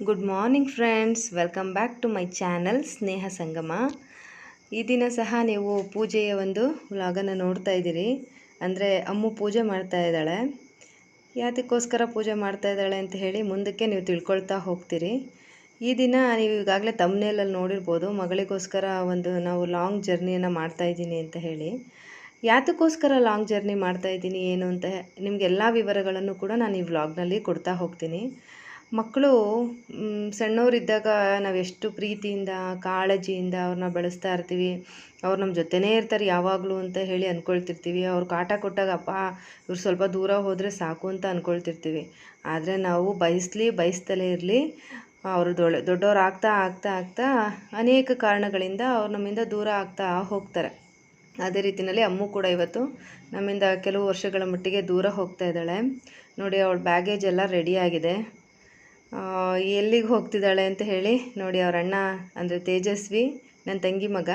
Good morning friends welcome back to my channel Sneha Sangama ಈ ದಿನ ಸಹ ನೀವು ಪೂಜೆಯ ಒಂದು ವ್ಲಾಗನ್ನು ನೋಡ್ತಾ ಇದ್ದೀರಿ. ಅಂದರೆ ಅಮ್ಮು ಪೂಜೆ ಮಾಡ್ತಾ ಇದ್ದಾಳೆ. ಯಾತಕ್ಕೋಸ್ಕರ ಪೂಜೆ ಮಾಡ್ತಾ ಇದ್ದಾಳೆ ಅಂತ ಹೇಳಿ ಮುಂದಕ್ಕೆ ನೀವು ತಿಳ್ಕೊಳ್ತಾ ಹೋಗ್ತೀರಿ. ಈ ದಿನ ನೀವು ಈಗಾಗಲೇ ತಮ್ಮನೇಲಲ್ಲಿ ನೋಡಿರ್ಬೋದು. ಮಗಳಿಗೋಸ್ಕರ ಒಂದು ನಾವು ಲಾಂಗ್ ಜರ್ನಿಯನ್ನು ಮಾಡ್ತಾ ಇದ್ದೀನಿ ಅಂತ ಹೇಳಿ. ಯಾತಕ್ಕೋಸ್ಕರ ಲಾಂಗ್ ಜರ್ನಿ ಮಾಡ್ತಾ ಇದ್ದೀನಿ, ಏನು ಅಂತ ನಿಮಗೆಲ್ಲ ವಿವರಗಳನ್ನು ಕೂಡ ನಾನು ಈ ವ್ಲಾಗ್ನಲ್ಲಿ ಕೊಡ್ತಾ ಹೋಗ್ತೀನಿ. ಮಕ್ಕಳು ಸಣ್ಣವರಿದ್ದಾಗ ನಾವು ಎಷ್ಟು ಪ್ರೀತಿಯಿಂದ, ಕಾಳಜಿಯಿಂದ ಅವ್ರನ್ನ ಬೆಳೆಸ್ತಾ ಇರ್ತೀವಿ. ಅವ್ರು ನಮ್ಮ ಜೊತೆನೇ ಇರ್ತಾರೆ ಯಾವಾಗಲೂ ಅಂತ ಹೇಳಿ ಅಂದ್ಕೊಳ್ತಿರ್ತೀವಿ ಅವ್ರು ಕಾಟ ಕೊಟ್ಟಾಗ, ಅಪ್ಪ, ಇವ್ರು ಸ್ವಲ್ಪ ದೂರ ಹೋದರೆ ಸಾಕು ಅಂತ ಅಂದ್ಕೊಳ್ತಿರ್ತೀವಿ ಆದರೆ ನಾವು ಬಯಸ್ಲಿ, ಬಯಸ್ತಲೇ ಇರಲಿ. ಅವರು ದೊಡ್ಡ ದೊಡ್ಡವ್ರು ಆಗ್ತಾ ಆಗ್ತಾ ಆಗ್ತಾ ಅನೇಕ ಕಾರಣಗಳಿಂದ ಅವ್ರು ನಮ್ಮಿಂದ ದೂರ ಆಗ್ತಾ ಹೋಗ್ತಾರೆ. ಅದೇ ರೀತಿಯಲ್ಲಿ ಅಮ್ಮು ಕೂಡ ಇವತ್ತು ನಮ್ಮಿಂದ ಕೆಲವು ವರ್ಷಗಳ ಮಟ್ಟಿಗೆ ದೂರ ಹೋಗ್ತಾ ಇದ್ದಾಳೆ. ನೋಡಿ, ಅವಳ ಬ್ಯಾಗೇಜ್ ಎಲ್ಲ ರೆಡಿಯಾಗಿದೆ ಎಲ್ಲಿಗೆ ಹೋಗ್ತಿದ್ದಾಳೆ ಅಂತ ಹೇಳಿ ನೋಡಿ ಅವ್ರ ಅಣ್ಣ, ಅಂದರೆ ತೇಜಸ್ವಿ ನನ್ನ ತಂಗಿ ಮಗ.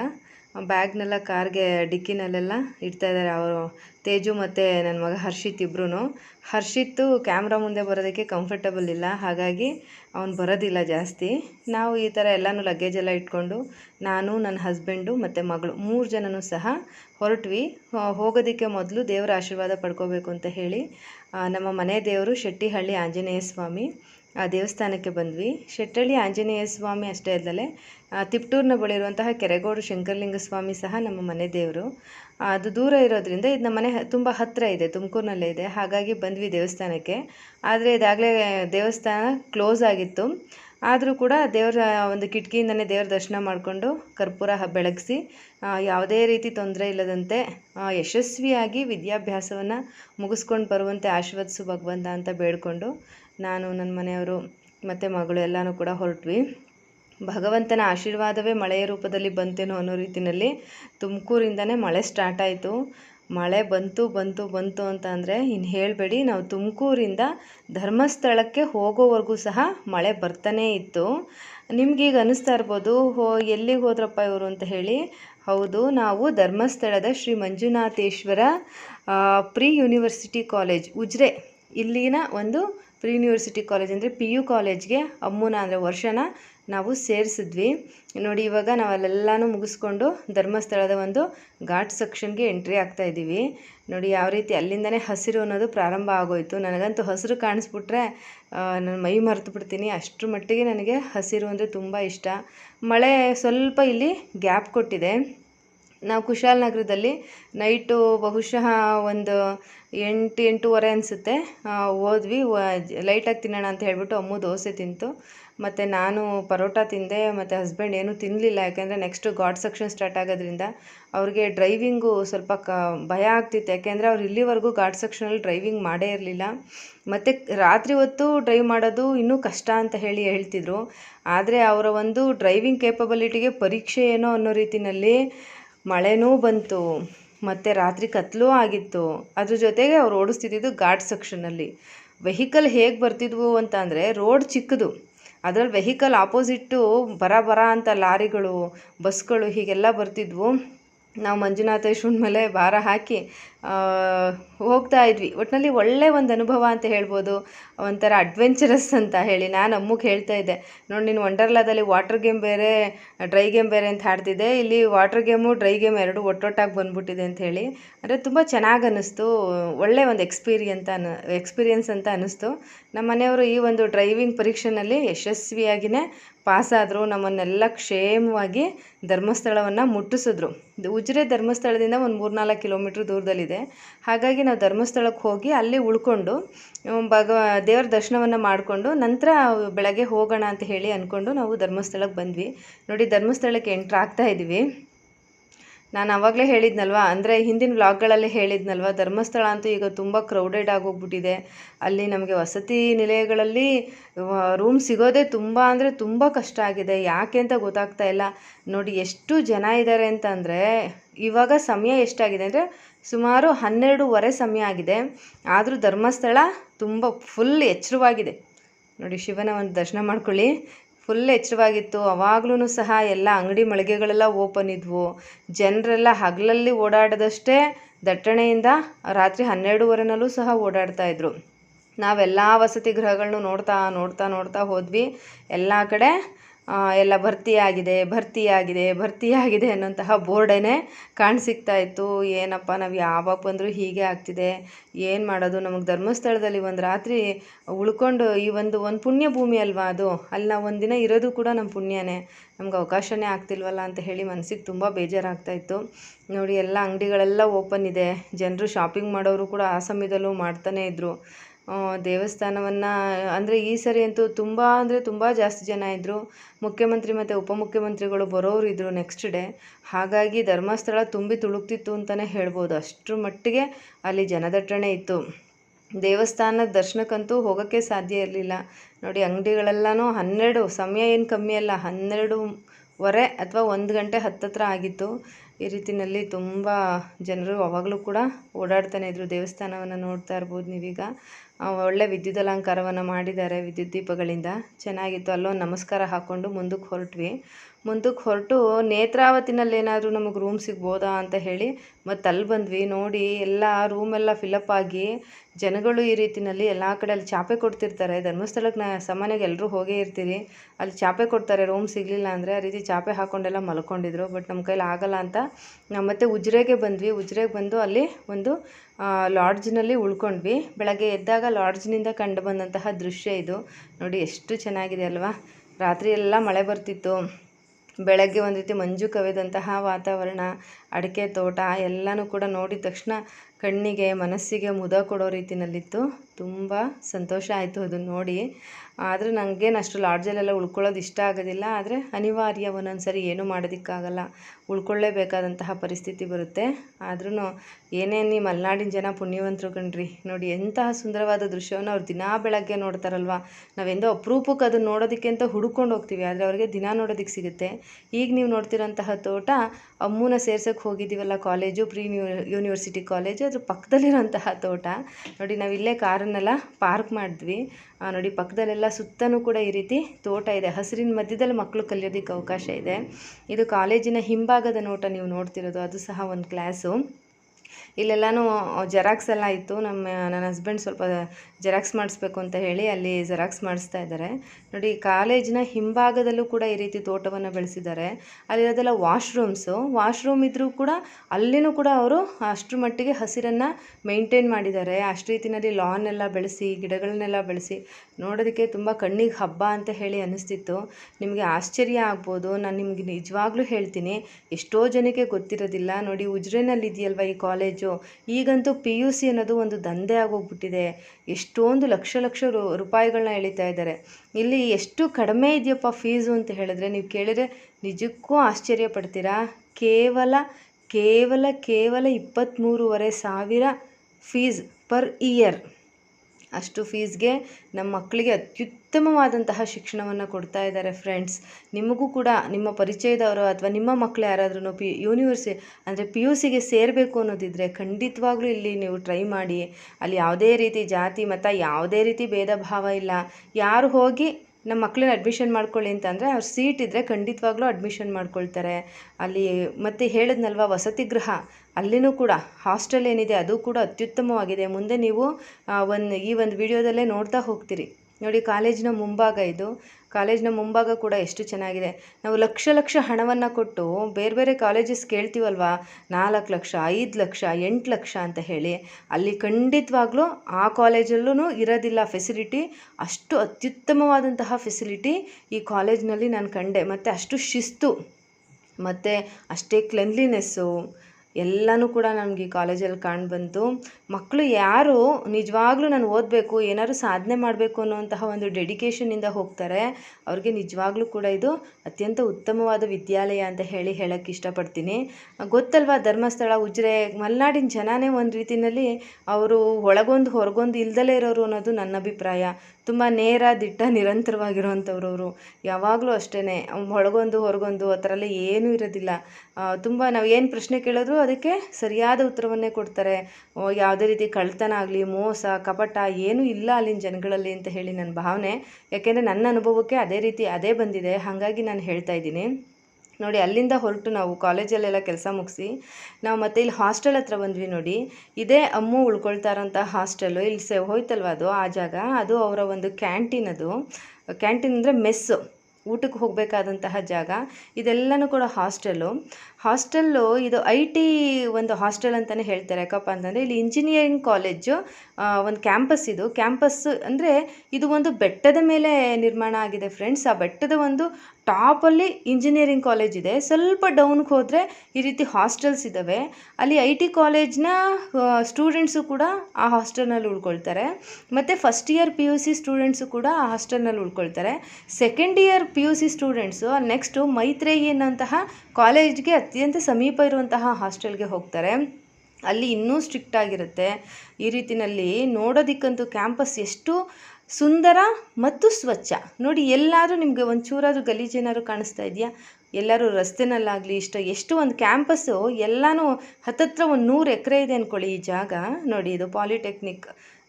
ಬ್ಯಾಗ್ನೆಲ್ಲ ಕಾರ್ಗೆ, ಡಿಕ್ಕಿನಲ್ಲೆಲ್ಲ ಇಡ್ತಾ ಇದ್ದಾರೆ ಅವರು. ತೇಜು ಮತ್ತು ನನ್ನ ಮಗ ಹರ್ಷಿತ್ ಇಬ್ಬರೂ ಹರ್ಷಿತ್ತು ಕ್ಯಾಮ್ರಾ ಮುಂದೆ ಬರೋದಕ್ಕೆ ಕಂಫರ್ಟಬಲ್ ಇಲ್ಲ. ಹಾಗಾಗಿ ಅವನು ಬರೋದಿಲ್ಲ ಜಾಸ್ತಿ. ನಾವು ಈ ಥರ ಎಲ್ಲನೂ ಲಗೇಜ್ ಎಲ್ಲ ಇಟ್ಕೊಂಡು ನಾನು ನನ್ನ ಹಸ್ಬೆಂಡು ಮತ್ತು ಮಗಳು ಮೂರು ಜನನೂ ಸಹ ಹೊರಟ್ವಿ. ಹೋಗೋದಕ್ಕೆ ಮೊದಲು ದೇವರ ಆಶೀರ್ವಾದ ಪಡ್ಕೋಬೇಕು ಅಂತ ಹೇಳಿ ನಮ್ಮ ಮನೆ ದೇವರು ಶೆಟ್ಟಿಹಳ್ಳಿ ಆಂಜನೇಯ ಸ್ವಾಮಿ. ಆ ದೇವಸ್ಥಾನಕ್ಕೆ ಬಂದ್ವಿ. ಶೆಟ್ಟಳ್ಳಿ ಆಂಜನೇಯ ಸ್ವಾಮಿ ಅಷ್ಟೇ ಅಲ್ಲದೆ ತಿಪ್ಟೂರಿನ ಬಳಿ ಇರುವಂತಹ ಕೆರೆಗೋಡು ಶಂಕರಲಿಂಗ ಸ್ವಾಮಿ ಸಹ ನಮ್ಮ ಮನೆ ದೇವರು. ಅದು ದೂರ ಇರೋದ್ರಿಂದ ಇದು ನಮ್ಮ ಮನೆ ತುಂಬ ಹತ್ತಿರ ಇದೆ, ತುಮಕೂರಿನಲ್ಲೇ ಇದೆ. ಹಾಗಾಗಿ ಬಂದ್ವಿ ದೇವಸ್ಥಾನಕ್ಕೆ. ಆದರೆ ಇದಾಗಲೇ ದೇವಸ್ಥಾನ ಕ್ಲೋಸ್ ಆಗಿತ್ತು. ಆದರೂ ಕೂಡ ದೇವರ ಒಂದು ಕಿಟಕಿಯಿಂದನೇ ದೇವರ ದರ್ಶನ ಮಾಡಿಕೊಂಡು ಕರ್ಪೂರ ಬೆಳಗಿಸಿ ಯಾವುದೇ ರೀತಿ ತೊಂದರೆ ಇಲ್ಲದಂತೆ ಯಶಸ್ವಿಯಾಗಿ ವಿದ್ಯಾಭ್ಯಾಸವನ್ನು ಮುಗಿಸ್ಕೊಂಡು ಬರುವಂತೆ ಆಶೀರ್ವದಿಸು ಭಗವಂತ ಅಂತ ಬೇಡಿಕೊಂಡು ನಾನು ನನ್ನ ಮನೆಯವರು, ಮತ್ತು ಮಗಳು ಎಲ್ಲನೂ ಕೂಡ ಹೊರಟ್ವಿ. ಭಗವಂತನ ಆಶೀರ್ವಾದವೇ ಮಳೆಯ ರೂಪದಲ್ಲಿ ಬಂತೇನೋ ಅನ್ನೋ ರೀತಿಯಲ್ಲಿ ತುಮಕೂರಿಂದನೇ ಮಳೆ ಸ್ಟಾರ್ಟ್ ಆಯಿತು. ಮಳೆ ಬಂತು ಬಂತು ಬಂತು ಅಂತ ಅಂದರೆ ಇನ್ನು ಹೇಳಬೇಡಿ, ನಾವು ತುಮಕೂರಿಂದ ಧರ್ಮಸ್ಥಳಕ್ಕೆ ಹೋಗೋವರೆಗೂ ಸಹ ಮಳೆ ಬರ್ತಾನೇ ಇತ್ತು. ನಿಮ್ಗೀಗ ಅನ್ನಿಸ್ತಾ ಇರ್ಬೋದು, ಹೋ, ಎಲ್ಲಿಗೆ ಹೋದ್ರಪ್ಪ ಇವರು ಅಂತ ಹೇಳಿ. ಹೌದು, ನಾವು ಧರ್ಮಸ್ಥಳದ Shri Manjunatheshwara pre university college, Ujire. ಇಲ್ಲಿನ ಒಂದು ಪ್ರೀ ಯೂನಿವರ್ಸಿಟಿ ಕಾಲೇಜ್ ಅಂದರೆ ಪಿ ಯು ಕಾಲೇಜ್ಗೆ ಅಮ್ಮನ ಅಂದರೆ ವರ್ಷನ ನಾವು ಸೇರಿಸಿದ್ವಿ. ನೋಡಿ, ಇವಾಗ ನಾವು ಅಲ್ಲೆಲ್ಲನೂ ಮುಗಿಸ್ಕೊಂಡು ಧರ್ಮಸ್ಥಳದ ಒಂದು ಘಾಟ್ ಸೆಕ್ಷನ್ಗೆ ಎಂಟ್ರಿ ಆಗ್ತಾ ಇದ್ದೀವಿ ನೋಡಿ, ಯಾವ ರೀತಿ ಅಲ್ಲಿಂದನೇ ಹಸಿರು ಅನ್ನೋದು ಪ್ರಾರಂಭ ಆಗೋಯಿತು. ನನಗಂತೂ ಹಸಿರು ಕಾಣಿಸ್ಬಿಟ್ರೆ ನಾನು ಮೈ ಮರೆತು ಬಿಡ್ತೀನಿ. ಅಷ್ಟರ ಮಟ್ಟಿಗೆ ನನಗೆ ಹಸಿರು ಅಂದರೆ ತುಂಬ ಇಷ್ಟ. ಮಳೆ ಸ್ವಲ್ಪ ಇಲ್ಲಿ ಗ್ಯಾಪ್ ಕೊಟ್ಟಿದೆ. ನಾವು ಕುಶಾಲನಗರದಲ್ಲಿ ನೈಟು ಬಹುಶಃ ಒಂದು ಎಂಟು, ಎಂಟೂವರೆ ಅನಿಸುತ್ತೆ. ಹೋದ್ವಿ. ಲೈಟಾಗಿ ತಿನ್ನೋಣ ಅಂತ ಹೇಳಿಬಿಟ್ಟು ಅಮ್ಮು ದೋಸೆ ತಿಂತು. ಮತ್ತು ನಾನು ಪರೋಟ ತಿಂದೆ. ಮತ್ತು ಹಸ್ಬೆಂಡ್ ಏನೂ ತಿನ್ನಲಿಲ್ಲ ಯಾಕೆಂದರೆ ನೆಕ್ಸ್ಟು ಗಾಡ್ ಸೆಕ್ಷನ್ ಸ್ಟಾರ್ಟ್ ಆಗೋದ್ರಿಂದ ಅವ್ರಿಗೆ ಡ್ರೈವಿಂಗು ಸ್ವಲ್ಪ ಕ, ಭಯ ಆಗ್ತಿತ್ತು. ಯಾಕೆಂದರೆ ಅವ್ರು ಇಲ್ಲಿವರೆಗೂ ಘಾಟ್ ಸೆಕ್ಷನಲ್ಲಿ ಡ್ರೈವಿಂಗ್ ಮಾಡೇ ಇರಲಿಲ್ಲ. ಮತ್ತು ರಾತ್ರಿ ಹೊತ್ತು ಡ್ರೈವ್ ಮಾಡೋದು ಇನ್ನೂ ಕಷ್ಟ ಅಂತ ಹೇಳಿ ಹೇಳ್ತಿದ್ರು. ಆದರೆ ಅವರ ಒಂದು ಡ್ರೈವಿಂಗ್ ಕೇಪಬಲಿಟಿಗೆ ಪರೀಕ್ಷೆ ಏನೋ ಅನ್ನೋ ರೀತಿಯಲ್ಲಿ ಮಳೆನೂ ಬಂತು, ಮತ್ತು ರಾತ್ರಿ ಕತ್ತಲೂ ಆಗಿತ್ತು. ಅದ್ರ ಜೊತೆಗೆ ಅವ್ರು ಓಡಿಸ್ತಿದ್ದಿದ್ದು ಘಾಟ್ ಸೆಕ್ಷನಲ್ಲಿ ವೆಹಿಕಲ್ ಹೇಗೆ ಬರ್ತಿದ್ವು ಅಂತ ಅಂದರೆ ರೋಡ್ ಚಿಕ್ಕದು. ಅದರಲ್ಲಿ ವೆಹಿಕಲ್ ಆಪೋಸಿಟ್ಟು ಬರ ಬರ ಅಂತ ಲಾರಿಗಳು, ಬಸ್ಗಳು ಹೀಗೆಲ್ಲ ಬರ್ತಿದ್ವು. ನಾವು ಮಂಜುನಾಥೇಶ್ವರನ ಮೇಲೆ ಭಾರ ಹಾಕಿ ಹೋಗ್ತಾ ಇದ್ವಿ. ಒಟ್ಟಿನಲ್ಲಿ ಒಳ್ಳೆ ಒಂದು ಅನುಭವ ಅಂತ ಹೇಳ್ಬೋದು. ಒಂಥರ ಅಡ್ವೆಂಚರಸ್ ಅಂತ ಹೇಳಿ ನಾನು ಅಮ್ಮಗೆ ಹೇಳ್ತಾ ಇದ್ದೆ. ನೋಡಿ, ನೀನು ವಂಡರ್ಲಾದಲ್ಲಿ ವಾಟರ್ ಗೇಮ್ ಬೇರೆ ಡ್ರೈ ಗೇಮ್ ಬೇರೆ ಅಂತ ಆಡ್ತಿದ್ದೆ. ಇಲ್ಲಿ ವಾಟರ್ ಗೇಮು ಡ್ರೈ ಗೇಮ್ ಎರಡು ಒಟ್ಟೊಟ್ಟಾಗಿ ಬಂದ್ಬಿಟ್ಟಿದೆ ಅಂತ ಹೇಳಿ. ಅಂದರೆ ತುಂಬ ಚೆನ್ನಾಗಿ ಅನ್ನಿಸ್ತು. ಒಳ್ಳೆ ಒಂದು ಎಕ್ಸ್ಪೀರಿಯನ್ಸ್ ಅನ್ ಎಕ್ಸ್ಪೀರಿಯನ್ಸ್ ಅಂತ ಅನ್ನಿಸ್ತು. ನಮ್ಮ ಮನೆಯವರು ಈ ಒಂದು ಡ್ರೈವಿಂಗ್ ಪರೀಕ್ಷೆನಲ್ಲಿ ಯಶಸ್ವಿಯಾಗಿಯೇ ಪಾಸಾದರು, ನಮ್ಮನ್ನೆಲ್ಲ ಕ್ಷೇಮವಾಗಿ ಧರ್ಮಸ್ಥಳವನ್ನು ಮುಟ್ಟಿಸಿದ್ರು. ಉಜಿರೆ ಧರ್ಮಸ್ಥಳದಿಂದ ಒಂದು ಮೂರ್ನಾಲ್ಕು ಕಿಲೋಮೀಟ್ರ್ ದೂರದಲ್ಲಿದೆ. ಹಾಗಾಗಿ ನಾವು ಧರ್ಮಸ್ಥಳಕ್ಕೆ ಹೋಗಿ ಅಲ್ಲಿ ಉಳ್ಕೊಂಡು ಭಗ ದೇವರ ದರ್ಶನವನ್ನು ಮಾಡಿಕೊಂಡು, ನಂತರ ಬೆಳಗ್ಗೆ ಹೋಗೋಣ ಅಂತ ಹೇಳಿ ಅಂದ್ಕೊಂಡು ನಾವು ಧರ್ಮಸ್ಥಳಕ್ಕೆ ಬಂದ್ವಿ. ನೋಡಿ ಧರ್ಮಸ್ಥಳಕ್ಕೆ ಎಂಟ್ರ್ ಆಗ್ತಾ ಇದ್ದೀವಿ ನಾನು ಆವಾಗಲೇ ಹೇಳಿದ್ನಲ್ವ? ಅಂದರೆ ಹಿಂದಿನ ವ್ಲಾಗ್ಗಳಲ್ಲಿ ಹೇಳಿದ್ನಲ್ವ? ಧರ್ಮಸ್ಥಳ ಅಂತೂ ಈಗ ತುಂಬ ಕ್ರೌಡೆಡ್ ಆಗೋಗ್ಬಿಟ್ಟಿದೆ. ಅಲ್ಲಿ ನಮಗೆ ವಸತಿ ನಿಲಯಗಳಲ್ಲಿ ರೂಮ್ ಸಿಗೋದೇ ತುಂಬ ಅಂದರೆ ತುಂಬ ಕಷ್ಟ ಆಗಿದೆ. ಯಾಕೆ ಅಂತ ಗೊತ್ತಾಗ್ತಾ ಇಲ್ಲ. ನೋಡಿ, ಎಷ್ಟು ಜನ ಇದ್ದಾರೆ ಅಂತ ಅಂದರೆ ಇವಾಗ ಸಮಯ ಎಷ್ಟಾಗಿದೆ ಅಂದರೆ ಸುಮಾರು ಹನ್ನೆರಡೂವರೆ ಸಮಯ ಆಗಿದೆ. ಆದರೂ ಧರ್ಮಸ್ಥಳ ತುಂಬ ಫುಲ್ ಎಚ್ಚರವಾಗಿದೆ. ನೋಡಿ, ಶಿವನ ಒಂದು ದರ್ಶನ ಮಾಡ್ಕೊಳ್ಳಿ. ಫುಲ್ ಎಚ್ಚರವಾಗಿತ್ತು. ಅವಾಗ್ಲೂ ಸಹ ಎಲ್ಲ ಅಂಗಡಿ ಮಳಿಗೆಗಳೆಲ್ಲ ಓಪನ್ ಇದ್ವು. ಜನರೆಲ್ಲ ಹಗಲಲ್ಲಿ ಓಡಾಡದಷ್ಟೇ ದಟ್ಟಣೆಯಿಂದ ರಾತ್ರಿ ಹನ್ನೆರಡೂವರೆನಲ್ಲೂ ಸಹ ಓಡಾಡ್ತಾ ಇದ್ರು. ನಾವೆಲ್ಲ ವಸತಿ ಗೃಹಗಳನ್ನು ನೋಡ್ತಾ ನೋಡ್ತಾ ನೋಡ್ತಾ ಹೋದ್ವಿ. ಎಲ್ಲ ಕಡೆ ಎಲ್ಲ ಭರ್ತಿಯಾಗಿದೆ ಭರ್ತಿಯಾಗಿದೆ ಭರ್ತಿಯಾಗಿದೆ ಅನ್ನೋಂತಹ ಬೋರ್ಡೇ ಕಾಣಸಿಗ್ತಾ ಇತ್ತು. ಏನಪ್ಪ, ನಾವು ಯಾವಾಗ ಬಂದರೂ ಹೀಗೆ ಆಗ್ತಿದೆ. ಏನು ಮಾಡೋದು? ನಮಗೆ ಧರ್ಮಸ್ಥಳದಲ್ಲಿ ಒಂದು ರಾತ್ರಿ ಉಳ್ಕೊಂಡು ಈ ಒಂದು ಒಂದು ಪುಣ್ಯ ಭೂಮಿ ಅಲ್ವಾ ಅದು? ಅಲ್ಲಿ ನಾವು ಒಂದಿನ ಇರೋದು ಕೂಡ ನಮ್ಮ ಪುಣ್ಯನೇ. ನಮ್ಗೆ ಅವಕಾಶವೇ ಆಗ್ತಿಲ್ವಲ್ಲ ಅಂತ ಹೇಳಿ ಮನಸ್ಸಿಗೆ ತುಂಬ ಬೇಜಾರಾಗ್ತಾಯಿತ್ತು ನೋಡಿ, ಎಲ್ಲ ಅಂಗಡಿಗಳೆಲ್ಲ ಓಪನ್ ಇದೆ. ಜನರು ಶಾಪಿಂಗ್ ಮಾಡೋರು ಕೂಡ ಆ ಸಮಯದಲ್ಲೂ ಮಾಡ್ತಾನೇ ಇದ್ದರು ದೇವಸ್ಥಾನವನ್ನು, ಅಂದರೆ ಈ ಸರಿ ಅಂತೂ ತುಂಬ, ಅಂದರೆ ತುಂಬ ಜಾಸ್ತಿ ಜನ ಇದ್ದರು ಮುಖ್ಯಮಂತ್ರಿ ಮತ್ತು ಉಪಮುಖ್ಯಮಂತ್ರಿಗಳು ಬರೋರು ಇದ್ದರು ನೆಕ್ಸ್ಟ್ ಡೇ ಹಾಗಾಗಿ ಧರ್ಮಸ್ಥಳ ತುಂಬಿ ತುಳುಕ್ತಿತ್ತು ಅಂತಲೇ ಹೇಳ್ಬೋದು. ಅಷ್ಟರ ಮಟ್ಟಿಗೆ ಅಲ್ಲಿ ಜನದಟ್ಟಣೆ ಇತ್ತು. ದೇವಸ್ಥಾನದ ದರ್ಶನಕ್ಕಂತೂ ಹೋಗೋಕ್ಕೆ ಸಾಧ್ಯ ಇರಲಿಲ್ಲ. ನೋಡಿ, ಅಂಗಡಿಗಳೆಲ್ಲನೂ ಹನ್ನೆರಡು, ಸಮಯ ಏನು ಕಮ್ಮಿ ಅಲ್ಲ, ಹನ್ನೆರಡೂವರೆ ಅಥವಾ ಒಂದು ಗಂಟೆ ಹತ್ತತ್ರ ಆಗಿತ್ತು. ಈ ರೀತಿಯಲ್ಲಿ ತುಂಬ ಜನರು ಅವಾಗಲೂ ಕೂಡ ಓಡಾಡ್ತಾನೆ ಇದ್ರು. ದೇವಸ್ಥಾನವನ್ನು ನೋಡ್ತಾ ಇರ್ಬೋದು ನೀವೀಗ. ಒಳ್ಳೆ ವಿದ್ಯುತ್ ಅಲಂಕಾರವನ್ನು ಮಾಡಿದ್ದಾರೆ ವಿದ್ಯುತ್ ದೀಪಗಳಿಂದ. ಚೆನ್ನಾಗಿತ್ತು. ಅಲ್ಲೊಂದು ನಮಸ್ಕಾರ ಹಾಕ್ಕೊಂಡು ಮುಂದಕ್ಕೆ ಹೊರಟ್ವಿ. ಮುಂದಕ್ಕೆ ಹೊರಟು ನೇತ್ರಾವತಿನಲ್ಲಿ ಏನಾದರೂ ನಮಗೆ ರೂಮ್ ಸಿಗ್ಬೋದಾ ಅಂತ ಹೇಳಿ ಮತ್ತು ಅಲ್ಲಿ ಬಂದ್ವಿ. ನೋಡಿ ಎಲ್ಲ ರೂಮೆಲ್ಲ ಫಿಲಪ್ ಆಗಿ ಜನಗಳು ಈ ರೀತಿಯಲ್ಲಿ ಎಲ್ಲ ಕಡೆ ಅಲ್ಲಿ ಚಾಪೆ ಕೊಡ್ತಿರ್ತಾರೆ. ಧರ್ಮಸ್ಥಳಕ್ಕೆ ನಾ ಸಾಮಾನ್ಯವಾಗಿ ಎಲ್ಲರೂ ಹೋಗೇ ಇರ್ತೀರಿ. ಅಲ್ಲಿ ಚಾಪೆ ಕೊಡ್ತಾರೆ. ರೂಮ್ ಸಿಗಲಿಲ್ಲ ಅಂದರೆ ಆ ರೀತಿ ಚಾಪೆ ಹಾಕ್ಕೊಂಡೆಲ್ಲ ಮಲ್ಕೊಂಡಿದ್ರು. ಬಟ್ ನಮ್ಮ ಕೈಲಿ ಆಗಲ್ಲ ಅಂತ ನಾವು ಮತ್ತೆ ಉಜ್ರೆಗೆ ಬಂದ್ವಿ. ಉಜ್ರೆಗೆ ಬಂದು ಅಲ್ಲಿ ಒಂದು ಲಾಡ್ಜ್ನಲ್ಲಿ ಉಳ್ಕೊಂಡ್ವಿ. ಬೆಳಗ್ಗೆ ಎದ್ದಾಗ ಲಾಡ್ಜ್ನಿಂದ ಕಂಡು ಬಂದಂತಹ ದೃಶ್ಯ ಇದು. ನೋಡಿ ಎಷ್ಟು ಚೆನ್ನಾಗಿದೆ ಅಲ್ವಾ? ರಾತ್ರಿ ಎಲ್ಲ ಮಳೆ ಬರ್ತಿತ್ತು. ಬೆಳಗ್ಗೆ ಒಂದು ರೀತಿ ಮಂಜು ಕವಿದಂತಹ ವಾತಾವರಣ, ಅಡಿಕೆ ತೋಟ ಎಲ್ಲನೂ ಕೂಡ ನೋಡಿದ ತಕ್ಷಣ ಕಣ್ಣಿಗೆ, ಮನಸ್ಸಿಗೆ ಮುದ ಕೊಡೋ ರೀತಿನಲ್ಲಿತ್ತು. ತುಂಬ ಸಂತೋಷ ಆಯಿತು ಅದನ್ನು ನೋಡಿ. ಆದರೆ ನನಗೇನು ಅಷ್ಟು ಲಾಡ್ಜಲ್ಲೆಲ್ಲ ಉಳ್ಕೊಳ್ಳೋದು ಇಷ್ಟ ಆಗೋದಿಲ್ಲ. ಆದರೆ ಅನಿವಾರ್ಯ ಒಂದೊಂದು ಸರಿ ಏನೂ ಮಾಡೋದಕ್ಕಾಗಲ್ಲ. ಉಳ್ಕೊಳ್ಳೇಬೇಕಾದಂತಹ ಪರಿಸ್ಥಿತಿ ಬರುತ್ತೆ. ಆದ್ರೂ ಏನೇ ನೀ ಮಲೆನಾಡಿನ ಜನ ಪುಣ್ಯವಂತರು ಕಣ್ರಿ. ನೋಡಿ ಎಂತಹ ಸುಂದರವಾದ ದೃಶ್ಯವನ್ನು ಅವ್ರು ದಿನಾ ಬೆಳಗ್ಗೆ ನೋಡ್ತಾರಲ್ವ? ನಾವೆಂದೋ ಅಪರೂಪಕ್ಕೆ ಅದನ್ನು ನೋಡೋದಕ್ಕೆ ಅಂತ ಹುಡ್ಕೊಂಡು ಹೋಗ್ತೀವಿ. ಆದರೆ ಅವ್ರಿಗೆ ದಿನ ನೋಡೋದಕ್ಕೆ ಸಿಗುತ್ತೆ. ಈಗ ನೀವು ನೋಡ್ತಿರೋಂತಹ ತೋಟ ಅಮ್ಮನ ಸೇರ್ಸೋಕ್ಕೆ ಹೋಗಿದ್ದೀವಲ್ಲ ಕಾಲೇಜು ಪ್ರೀ ಯೂನಿವರ್ಸಿಟಿ ಕಾಲೇಜು ಅದ್ರ ಪಕ್ಕದಲ್ಲಿರೋಂತಹ ತೋಟ. ನೋಡಿ ನಾವು ಇಲ್ಲೇ ಕಾರನ್ನೆಲ್ಲ ಪಾರ್ಕ್ ಮಾಡಿದ್ವಿ. ನೋಡಿ, ಪಕ್ಕದಲ್ಲೆಲ್ಲ ಸುತ್ತಲೂ ಕೂಡ ಈ ರೀತಿ ತೋಟ ಇದೆ. ಹಸಿರಿನ ಮಧ್ಯದಲ್ಲಿ ಮಕ್ಕಳು ಕಲಿಯೋದಕ್ಕೆ ಅವಕಾಶ ಇದೆ. ಇದು ಕಾಲೇಜಿನ ಹಿಂಭಾಗದ ನೋಟ ನೀವು ನೋಡ್ತಿರೋದು. ಅದು ಸಹ ಒಂದು ಕ್ಲಾಸು. ಇಲ್ಲೆಲ್ಲನೂ ಜೆರಾಕ್ಸ್ ಎಲ್ಲ ಇತ್ತು. ನಮ್ಮ, ನನ್ನ ಹಸ್ಬೆಂಡ್ ಸ್ವಲ್ಪ ಜೆರಾಕ್ಸ್ ಮಾಡಿಸ್ಬೇಕು ಅಂತ ಹೇಳಿ ಅಲ್ಲಿ ಜೆರಾಕ್ಸ್ ಮಾಡಿಸ್ತಾ ಇದ್ದಾರೆ. ನೋಡಿ ಕಾಲೇಜಿನ ಹಿಂಭಾಗದಲ್ಲೂ ಕೂಡ ಈ ರೀತಿ ತೋಟವನ್ನು ಬೆಳೆಸಿದ್ದಾರೆ. ಅಲ್ಲಿರೋದೆಲ್ಲ ವಾಶ್ರೂಮ್ಸು ವಾಶ್ರೂಮ್ ಇದ್ದರೂ ಕೂಡ ಅಲ್ಲಿನೂ ಕೂಡ ಅವರು ಅಷ್ಟರ ಮಟ್ಟಿಗೆ ಹಸಿರನ್ನು ಮೇಂಟೈನ್ ಮಾಡಿದ್ದಾರೆ. ಅಷ್ಟು ರೀತಿಯಲ್ಲಿ ಲಾನ್ ಎಲ್ಲ ಬೆಳೆಸಿ, ಗಿಡಗಳನ್ನೆಲ್ಲ ಬೆಳೆಸಿ ನೋಡೋದಕ್ಕೆ ತುಂಬ ಕಣ್ಣಿಗೆ ಹಬ್ಬ ಅಂತ ಹೇಳಿ ಅನ್ನಿಸ್ತಿತ್ತು. ನಿಮಗೆ ಆಶ್ಚರ್ಯ ಆಗ್ಬೋದು. ನಾನು ನಿಮಗೆ ನಿಜವಾಗ್ಲೂ ಹೇಳ್ತೀನಿ, ಎಷ್ಟೋ ಜನಕ್ಕೆ ಗೊತ್ತಿರೋದಿಲ್ಲ. ನೋಡಿ ಉಜ್ರೆನಲ್ಲಿ ಇದೆಯಲ್ವ ಈ ಕಾಲೇಜು ಈಗಂತೂ ಪಿ ಯು ಸಿ ಅನ್ನೋದು ಒಂದು ದಂಧೆ ಆಗೋಗ್ಬಿಟ್ಟಿದೆ. ಎಷ್ಟೊಂದು ಲಕ್ಷ ಲಕ್ಷ ರು ರೂಪಾಯಿಗಳನ್ನ ಎಳಿತಾ ಇದ್ದಾರೆ. ಇಲ್ಲಿ ಎಷ್ಟು ಕಡಿಮೆ ಇದೆಯಪ್ಪ ಫೀಸು ಅಂತ ಹೇಳಿದ್ರೆ ನೀವು ಕೇಳಿದರೆ ನಿಜಕ್ಕೂ ಆಶ್ಚರ್ಯ ಪಡ್ತೀರಾ? ಕೇವಲ ಕೇವಲ ಕೇವಲ ಇಪ್ಪತ್ತ್ಮೂರುವರೆ ಸಾವಿರ ಫೀಸ್ ಪರ್ ಇಯರ್. ಅಷ್ಟು ಫೀಸ್ಗೆ ನಮ್ಮ ಮಕ್ಕಳಿಗೆ ಅತ್ಯುತ್ತಮವಾದಂತಹ ಶಿಕ್ಷಣವನ್ನು ಕೊಡ್ತಾ ಇದ್ದಾರೆ ಫ್ರೆಂಡ್ಸ್. ನಿಮಗೂ ಕೂಡ ನಿಮ್ಮ ಪರಿಚಯದವರು ಅಥವಾ ನಿಮ್ಮ ಮಕ್ಕಳು ಯಾರಾದ್ರೂ ಪಿ, ಯೂನಿವರ್ಸಿ, ಅಂದರೆ ಪಿ ಯು ಸಿಗೆ ಸೇರಬೇಕು ಅನ್ನೋದಿದ್ದರೆ ಖಂಡಿತವಾಗ್ಲೂ ಇಲ್ಲಿ ನೀವು ಟ್ರೈ ಮಾಡಿ. ಅಲ್ಲಿ ಯಾವುದೇ ರೀತಿ ಜಾತಿ, ಮತ, ಯಾವುದೇ ರೀತಿ ಭೇದ ಭಾವ ಇಲ್ಲ. ಯಾರು ಹೋಗಿ ನಮ್ಮ ಮಕ್ಕಳನ್ನ ಅಡ್ಮಿಷನ್ ಮಾಡ್ಕೊಳ್ಳಿ ಅಂತಂದರೆ ಅವ್ರ ಸೀಟ್ ಇದ್ದರೆ ಖಂಡಿತವಾಗ್ಲೂ ಅಡ್ಮಿಷನ್ ಮಾಡ್ಕೊಳ್ತಾರೆ. ಅಲ್ಲಿ ಮತ್ತೆ ಹೇಳಿದ್ನಲ್ವ, ವಸತಿ ಗೃಹ. ಅಲ್ಲಿನೂ ಕೂಡ ಹಾಸ್ಟೆಲ್ ಏನಿದೆ ಅದು ಕೂಡ ಅತ್ಯುತ್ತಮವಾಗಿದೆ. ಮುಂದೆ ನೀವು ಒಂದು, ಈ ಒಂದು ವಿಡಿಯೋದಲ್ಲೇ ನೋಡ್ತಾ ಹೋಗ್ತೀರಿ. ನೋಡಿ, ಕಾಲೇಜಿನ ಮುಂಭಾಗ ಇದು. ಕಾಲೇಜಿನ ಮುಂಭಾಗ ಕೂಡ ಎಷ್ಟು ಚೆನ್ನಾಗಿದೆ. ನಾವು ಲಕ್ಷ ಲಕ್ಷ ಹಣವನ್ನು ಕೊಟ್ಟು ಬೇರೆ ಬೇರೆ ಕಾಲೇಜಸ್ ಕೇಳ್ತೀವಲ್ವಾ? ನಾಲ್ಕು ಲಕ್ಷ, ಐದು ಲಕ್ಷ, ಎಂಟು ಲಕ್ಷ ಅಂತ ಹೇಳಿ. ಅಲ್ಲಿ ಖಂಡಿತವಾಗ್ಲೂ ಆ ಕಾಲೇಜಲ್ಲೂ ಇರೋದಿಲ್ಲ ಫೆಸಿಲಿಟಿ ಅಷ್ಟು ಅತ್ಯುತ್ತಮವಾದಂತಹ ಫೆಸಿಲಿಟಿ ಈ ಕಾಲೇಜ್ನಲ್ಲಿ ನಾನು ಕಂಡೆ. ಮತ್ತು ಅಷ್ಟು ಶಿಸ್ತು. ಮತ್ತು ಅಷ್ಟೇ ಕ್ಲೆನ್ಲಿನೆಸ್ಸು ಎಲ್ಲನೂ ಕೂಡ ನಮಗೆ ಕಾಲೇಜಲ್ಲಿ ಕಾಣ್ಬಂತು ಮಕ್ಕಳು ಯಾರು ನಿಜವಾಗ್ಲೂ ನಾನು ಓದಬೇಕು, ಏನಾದ್ರು ಸಾಧನೆ ಮಾಡಬೇಕು ಅನ್ನುವಂತಹ ಒಂದು ಡೆಡಿಕೇಷನಿಂದ ಹೋಗ್ತಾರೆ. ಅವ್ರಿಗೆ ನಿಜವಾಗ್ಲೂ ಕೂಡ ಇದು ಅತ್ಯಂತ ಉತ್ತಮವಾದ ವಿದ್ಯಾಲಯ ಅಂತ ಹೇಳಿ ಹೇಳೋಕ್ಕೆ ಇಷ್ಟಪಡ್ತೀನಿ. ಗೊತ್ತಲ್ವಾ, ಧರ್ಮಸ್ಥಳ, ಉಜ್ರೆ, ಮಲೆನಾಡಿನ ಜನನೇ ಒಂದು ರೀತಿಯಲ್ಲಿ ಅವರು ಒಳಗೊಂದು ಹೊರಗೊಂದು ಇಲ್ದಲೇ ಇರೋರು ಅನ್ನೋದು ನನ್ನ ಅಭಿಪ್ರಾಯ. ತುಂಬ ನೇರ ದಿಟ್ಟ ನಿರಂತರವಾಗಿರುವಂಥವ್ರು ಅವರು. ಯಾವಾಗಲೂ ಅಷ್ಟೇ ಒಳಗೊಂದು, ಹೊರಗೊಂದು ಆ ಥರ ಎಲ್ಲ ಏನೂ ಇರೋದಿಲ್ಲ. ತುಂಬ ನಾವು ಏನು ಪ್ರಶ್ನೆ ಕೇಳಿದ್ರು ಅದಕ್ಕೆ ಸರಿಯಾದ ಉತ್ತರವನ್ನೇ ಕೊಡ್ತಾರೆ. ಯಾವುದೇ ರೀತಿ ಕಳ್ತನ ಆಗಲಿ, ಮೋಸ, ಕಪಟ ಏನೂ ಇಲ್ಲ ಅಲ್ಲಿನ ಜನಗಳಲ್ಲಿ ಅಂತ ಹೇಳಿ ನನ್ನ ಭಾವನೆ. ಯಾಕೆಂದರೆ ನನ್ನ ಅನುಭವಕ್ಕೆ ಅದೇ ರೀತಿ ಅದೇ ಬಂದಿದೆ. ಹಾಗಾಗಿ ನಾನು ಹೇಳ್ತಾ ಇದ್ದೀನಿ. ನೋಡಿ, ಅಲ್ಲಿಂದ ಹೊರಟು ನಾವು ಕಾಲೇಜಲ್ಲೆಲ್ಲ ಕೆಲಸ ಮುಗಿಸಿ, ನಾವು ಮತ್ತೆ ಇಲ್ಲಿ ಹಾಸ್ಟೆಲ್ ಹತ್ರ ಬಂದ್ವಿ ನೋಡಿ. ಇದೇ ಅಮ್ಮು ಉಳ್ಕೊಳ್ತಾ ಇರೋಂಥ ಹಾಸ್ಟೆಲು. ಇಲ್ಲಿ ಸೆ ಹೋಯ್ತಲ್ವ ಅದು? ಆ ಜಾಗ. ಅದು ಅವರ ಒಂದು ಕ್ಯಾಂಟೀನ್ ಅದು. ಕ್ಯಾಂಟೀನ್ ಅಂದರೆ ಮೆಸ್ಸು. ಊಟಕ್ಕೆ ಹೋಗಬೇಕಾದಂತಹ ಜಾಗ. ಇದೆಲ್ಲನೂ ಕೂಡ ಹಾಸ್ಟೆಲ್ಲು ಹಾಸ್ಟೆಲ್ಲು, ಇದು ಐ ಟಿ ಒಂದು ಹಾಸ್ಟೆಲ್ ಅಂತಲೇ ಹೇಳ್ತಾರೆ ಯಾಕಪ್ಪ ಅಂತಂದರೆ, ಇಲ್ಲಿ ಇಂಜಿನಿಯರಿಂಗ್ ಕಾಲೇಜು ಒಂದು ಕ್ಯಾಂಪಸ್ ಇದು. ಕ್ಯಾಂಪಸ್ ಅಂದರೆ ಇದು ಒಂದು ಬೆಟ್ಟದ ಮೇಲೆ ನಿರ್ಮಾಣ ಆಗಿದೆ ಫ್ರೆಂಡ್ಸ್. ಆ ಬೆಟ್ಟದ ಒಂದು ಟಾಪಲ್ಲಿ ಇಂಜಿನಿಯರಿಂಗ್ ಕಾಲೇಜ್ ಇದೆ. ಸ್ವಲ್ಪ ಡೌನ್ಗೆ ಹೋದರೆ ಈ ರೀತಿ ಹಾಸ್ಟೆಲ್ಸ್ ಇದ್ದಾವೆ ಅಲ್ಲಿ ಐ ಟಿ ಕಾಲೇಜ್ನ ಸ್ಟೂಡೆಂಟ್ಸು ಕೂಡ ಆ ಹಾಸ್ಟೆಲ್ನಲ್ಲಿ ಉಳ್ಕೊಳ್ತಾರೆ. ಮತ್ತು first year P U C students ಕೂಡ ಆ ಹಾಸ್ಟೆಲ್ನಲ್ಲಿ ಉಳ್ಕೊಳ್ತಾರೆ. Second year P U C students next Maitreyi ಅನ್ನೋಂತಹ ಕಾಲೇಜ್ಗೆ ಅತ್ಯಂತ ಸಮೀಪ ಇರುವಂತಹ ಹಾಸ್ಟೆಲ್ಗೆ ಹೋಗ್ತಾರೆ. ಅಲ್ಲಿ ಇನ್ನೂ ಸ್ಟ್ರಿಕ್ಟ್ ಆಗಿರುತ್ತೆ. ಈ ರೀತಿಯಲ್ಲಿ ನೋಡೋದಕ್ಕಂತೂ ಕ್ಯಾಂಪಸ್ ಎಷ್ಟು ಸುಂದರ ಮತ್ತು ಸ್ವಚ್ಛ. ನೋಡಿ, ಎಲ್ಲಾದರೂ ನಿಮಗೆ ಒಂಚೂರಾದ್ರೂ ಗಲೀಜೇನಾದ್ರು ಕಾಣಿಸ್ತಾ ಇದೆಯಾ? ಎಲ್ಲರೂ ರಸ್ತೆನಲ್ಲಾಗಲಿ, ಇಷ್ಟ ಎಷ್ಟು ಒಂದು ಕ್ಯಾಂಪಸ್ಸು, ಎಲ್ಲನೂ ಹತ್ತತ್ರ ಒಂದು ನೂರು ಎಕರೆ ಇದೆ ಅಂದ್ಕೊಳ್ಳಿ ಈ ಜಾಗ. ನೋಡಿ, ಇದು ಪಾಲಿಟೆಕ್ನಿಕ್,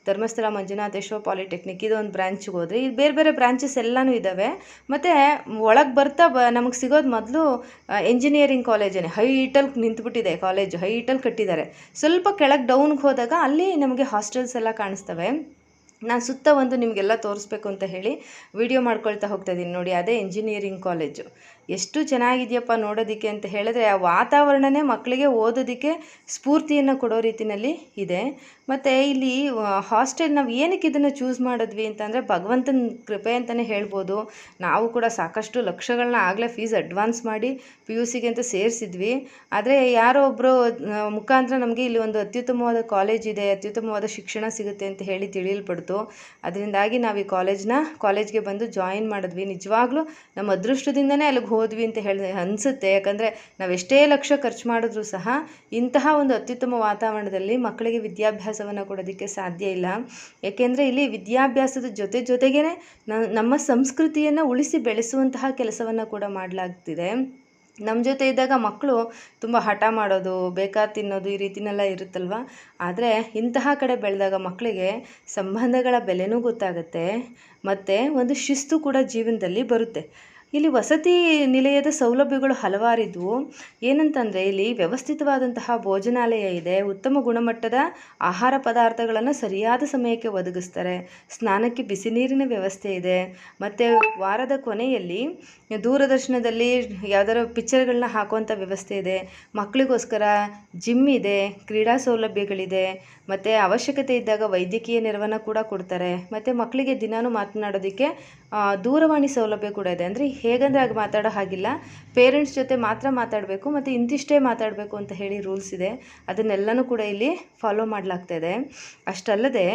ಧರ್ಮಸ್ಥಳ, ಮಂಜುನಾಥೇಶ್ವರ ಪಾಲಿಟೆಕ್ನಿಕ್ ಇದೊಂದು ಬ್ರ್ಯಾಂಚ್ಗೆ ಹೋದರೆ, ಇದು ಬೇರೆ ಬೇರೆ ಬ್ರಾಂಚಸ್ ಎಲ್ಲನೂ ಇದ್ದಾವೆ ಮತ್ತು ಒಳಗೆ ಬರ್ತಾ ಬ, ನಮಗೆ ಸಿಗೋದು ಮೊದಲು ಎಂಜಿನಿಯರಿಂಗ್ ಕಾಲೇಜೇ ಹೈಟಲ್ಲಿ ನಿಂತುಬಿಟ್ಟಿದೆ ಕಾಲೇಜು ಹೈಟಲ್ಲಿ ಕಟ್ಟಿದ್ದಾರೆ. ಸ್ವಲ್ಪ ಕೆಳಗೆ ಡೌನ್ಗೆ ಹೋದಾಗ ಅಲ್ಲಿ ನಮಗೆ ಹಾಸ್ಟೆಲ್ಸ್ ಎಲ್ಲ ಕಾಣಿಸ್ತವೆ. ನಾನು ಸುತ್ತ ಒಂದು ನಿಮಗೆಲ್ಲ ತೋರಿಸ್ಬೇಕು ಅಂತ ಹೇಳಿ ವಿಡಿಯೋ ಮಾಡ್ಕೊಳ್ತಾ ಹೋಗ್ತಾ ಇದ್ದೀನಿ ನೋಡಿ, ಅದೇ ಇಂಜಿನಿಯರಿಂಗ್ ಕಾಲೇಜು ಎಷ್ಟು ಚೆನ್ನಾಗಿದೆಯಪ್ಪ ನೋಡೋದಕ್ಕೆ ಅಂತ ಹೇಳಿದ್ರೆ, ಆ ವಾತಾವರಣನೇ ಮಕ್ಕಳಿಗೆ ಓದೋದಕ್ಕೆ ಸ್ಫೂರ್ತಿಯನ್ನು ಕೊಡೋ ರೀತಿಯಲ್ಲಿ ಇದೆ. ಮತ್ತು ಇಲ್ಲಿ ಹಾಸ್ಟೆಲ್ ನಾವು ಏನಕ್ಕೆ ಇದನ್ನು ಚೂಸ್ ಮಾಡಿದ್ವಿ ಅಂತಂದರೆ ಭಗವಂತನ ಕೃಪೆ ಅಂತಲೇ ಹೇಳ್ಬೋದು. ನಾವು ಕೂಡ ಸಾಕಷ್ಟು ಲಕ್ಷಗಳನ್ನ ಆಗಲೇ ಫೀಸ್ ಅಡ್ವಾನ್ಸ್ ಮಾಡಿ ಪಿ ಯು ಸಿಗೆ ಅಂತ ಸೇರಿಸಿದ್ವಿ. ಆದರೆ ಯಾರೋ ಒಬ್ಬರು ಮುಖಾಂತರ ನಮಗೆ ಇಲ್ಲಿ ಒಂದು ಅತ್ಯುತ್ತಮವಾದ ಕಾಲೇಜ್ ಇದೆ, ಅತ್ಯುತ್ತಮವಾದ ಶಿಕ್ಷಣ ಸಿಗುತ್ತೆ ಅಂತ ಹೇಳಿ ತಿಳಿಯಲ್ಪಡ್ತು. ಅದರಿಂದಾಗಿ ನಾವು ಈ ಕಾಲೇಜ್ನ, ಕಾಲೇಜ್ಗೆ ಬಂದು ಜಾಯಿನ್ ಮಾಡಿದ್ವಿ. ನಿಜವಾಗ್ಲೂ ನಮ್ಮ ಅದೃಷ್ಟದಿಂದನೇ ಅಲ್ಲಿಗೆ ಹೋದ್ವಿ ಅಂತ ಹೇಳಿ, ಅನಿಸುತ್ತೆ. ಯಾಕಂದರೆ ನಾವು ಎಷ್ಟೇ ಲಕ್ಷ ಖರ್ಚು ಮಾಡಿದ್ರೂ ಸಹ ಇಂತಹ ಒಂದು ಅತ್ಯುತ್ತಮ ವಾತಾವರಣದಲ್ಲಿ ಮಕ್ಕಳಿಗೆ ವಿದ್ಯಾಭ್ಯಾಸವನ್ನು ಕೊಡೋದಕ್ಕೆ ಸಾಧ್ಯ ಇಲ್ಲ. ಏಕೆಂದರೆ ಇಲ್ಲಿ ವಿದ್ಯಾಭ್ಯಾಸದ ಜೊತೆ ಜೊತೆಗೇ ನಮ್ಮ ಸಂಸ್ಕೃತಿಯನ್ನು ಉಳಿಸಿ ಬೆಳೆಸುವಂತಹ ಕೆಲಸವನ್ನು ಕೂಡ ಮಾಡಲಾಗ್ತಿದೆ. ನಮ್ಮ ಜೊತೆ ಇದ್ದಾಗ ಮಕ್ಕಳು ತುಂಬ ಹಠ ಮಾಡೋದು ಬೇಕಾದ ತಿನ್ನೋದು ಈ ರೀತಿನೆಲ್ಲ ಇರುತ್ತಲ್ವ? ಆದರೆ ಇಂತಹ ಕಡೆ ಬೆಳೆದಾಗ ಮಕ್ಕಳಿಗೆ ಸಂಬಂಧಗಳ ಬೆಲೆನೂ ಗೊತ್ತಾಗುತ್ತೆ, ಮತ್ತು ಒಂದು ಶಿಸ್ತು ಕೂಡ ಜೀವನದಲ್ಲಿ ಬರುತ್ತೆ. ಇಲ್ಲಿ ವಸತಿ ನಿಲಯದ ಸೌಲಭ್ಯಗಳು ಹಲವಾರಿದ್ವು. ಏನಂತಂದರೆ ಇಲ್ಲಿ ವ್ಯವಸ್ಥಿತವಾದಂತಹ ಭೋಜನಾಲಯ ಇದೆ, ಉತ್ತಮ ಗುಣಮಟ್ಟದ ಆಹಾರ ಪದಾರ್ಥಗಳನ್ನು ಸರಿಯಾದ ಸಮಯಕ್ಕೆ ಒದಗಿಸ್ತಾರೆ. ಸ್ನಾನಕ್ಕೆ ಬಿಸಿ ನೀರಿನ ವ್ಯವಸ್ಥೆ ಇದೆ. ಮತ್ತು ವಾರದ ಕೊನೆಯಲ್ಲಿ ದೂರದರ್ಶನದಲ್ಲಿ ಯಾವ್ದಾದ್ರು ಪಿಚ್ಚರ್ಗಳನ್ನ ಹಾಕುವಂಥ ವ್ಯವಸ್ಥೆ ಇದೆ. ಮಕ್ಕಳಿಗೋಸ್ಕರ ಜಿಮ್ ಇದೆ, ಕ್ರೀಡಾ ಸೌಲಭ್ಯಗಳಿದೆ, ಮತ್ತು ಅವಶ್ಯಕತೆ ಇದ್ದಾಗ ವೈದ್ಯಕೀಯ ನೆರವನ್ನು ಕೂಡ ಕೊಡ್ತಾರೆ. ಮತ್ತು ಮಕ್ಕಳಿಗೆ ದಿನಾನೂ ಮಾತನಾಡೋದಕ್ಕೆ ದೂರವಾಣಿ ಸೌಲಭ್ಯ ಕೂಡ ಇದೆ. ಅಂದರೆ ಹೇಗಂದರೆ ಆಗ ಮಾತಾಡೋ ಹಾಗಿಲ್ಲ. ಪೇರೆಂಟ್ಸ್ ಜೊತೆ ಮಾತ್ರ ಮಾತಾಡಬೇಕು, ಮತ್ತು ಇಂತಿಷ್ಟೇ ಮಾತಾಡಬೇಕು ಅಂತ ಹೇಳಿ ರೂಲ್ಸ್ ಇದೆ. ಅದನ್ನೆಲ್ಲನೂ ಕೂಡ ಇಲ್ಲಿ ಫಾಲೋ ಮಾಡಲಾಗ್ತಾ ಇದೆ. ಅಷ್ಟಲ್ಲದೆ,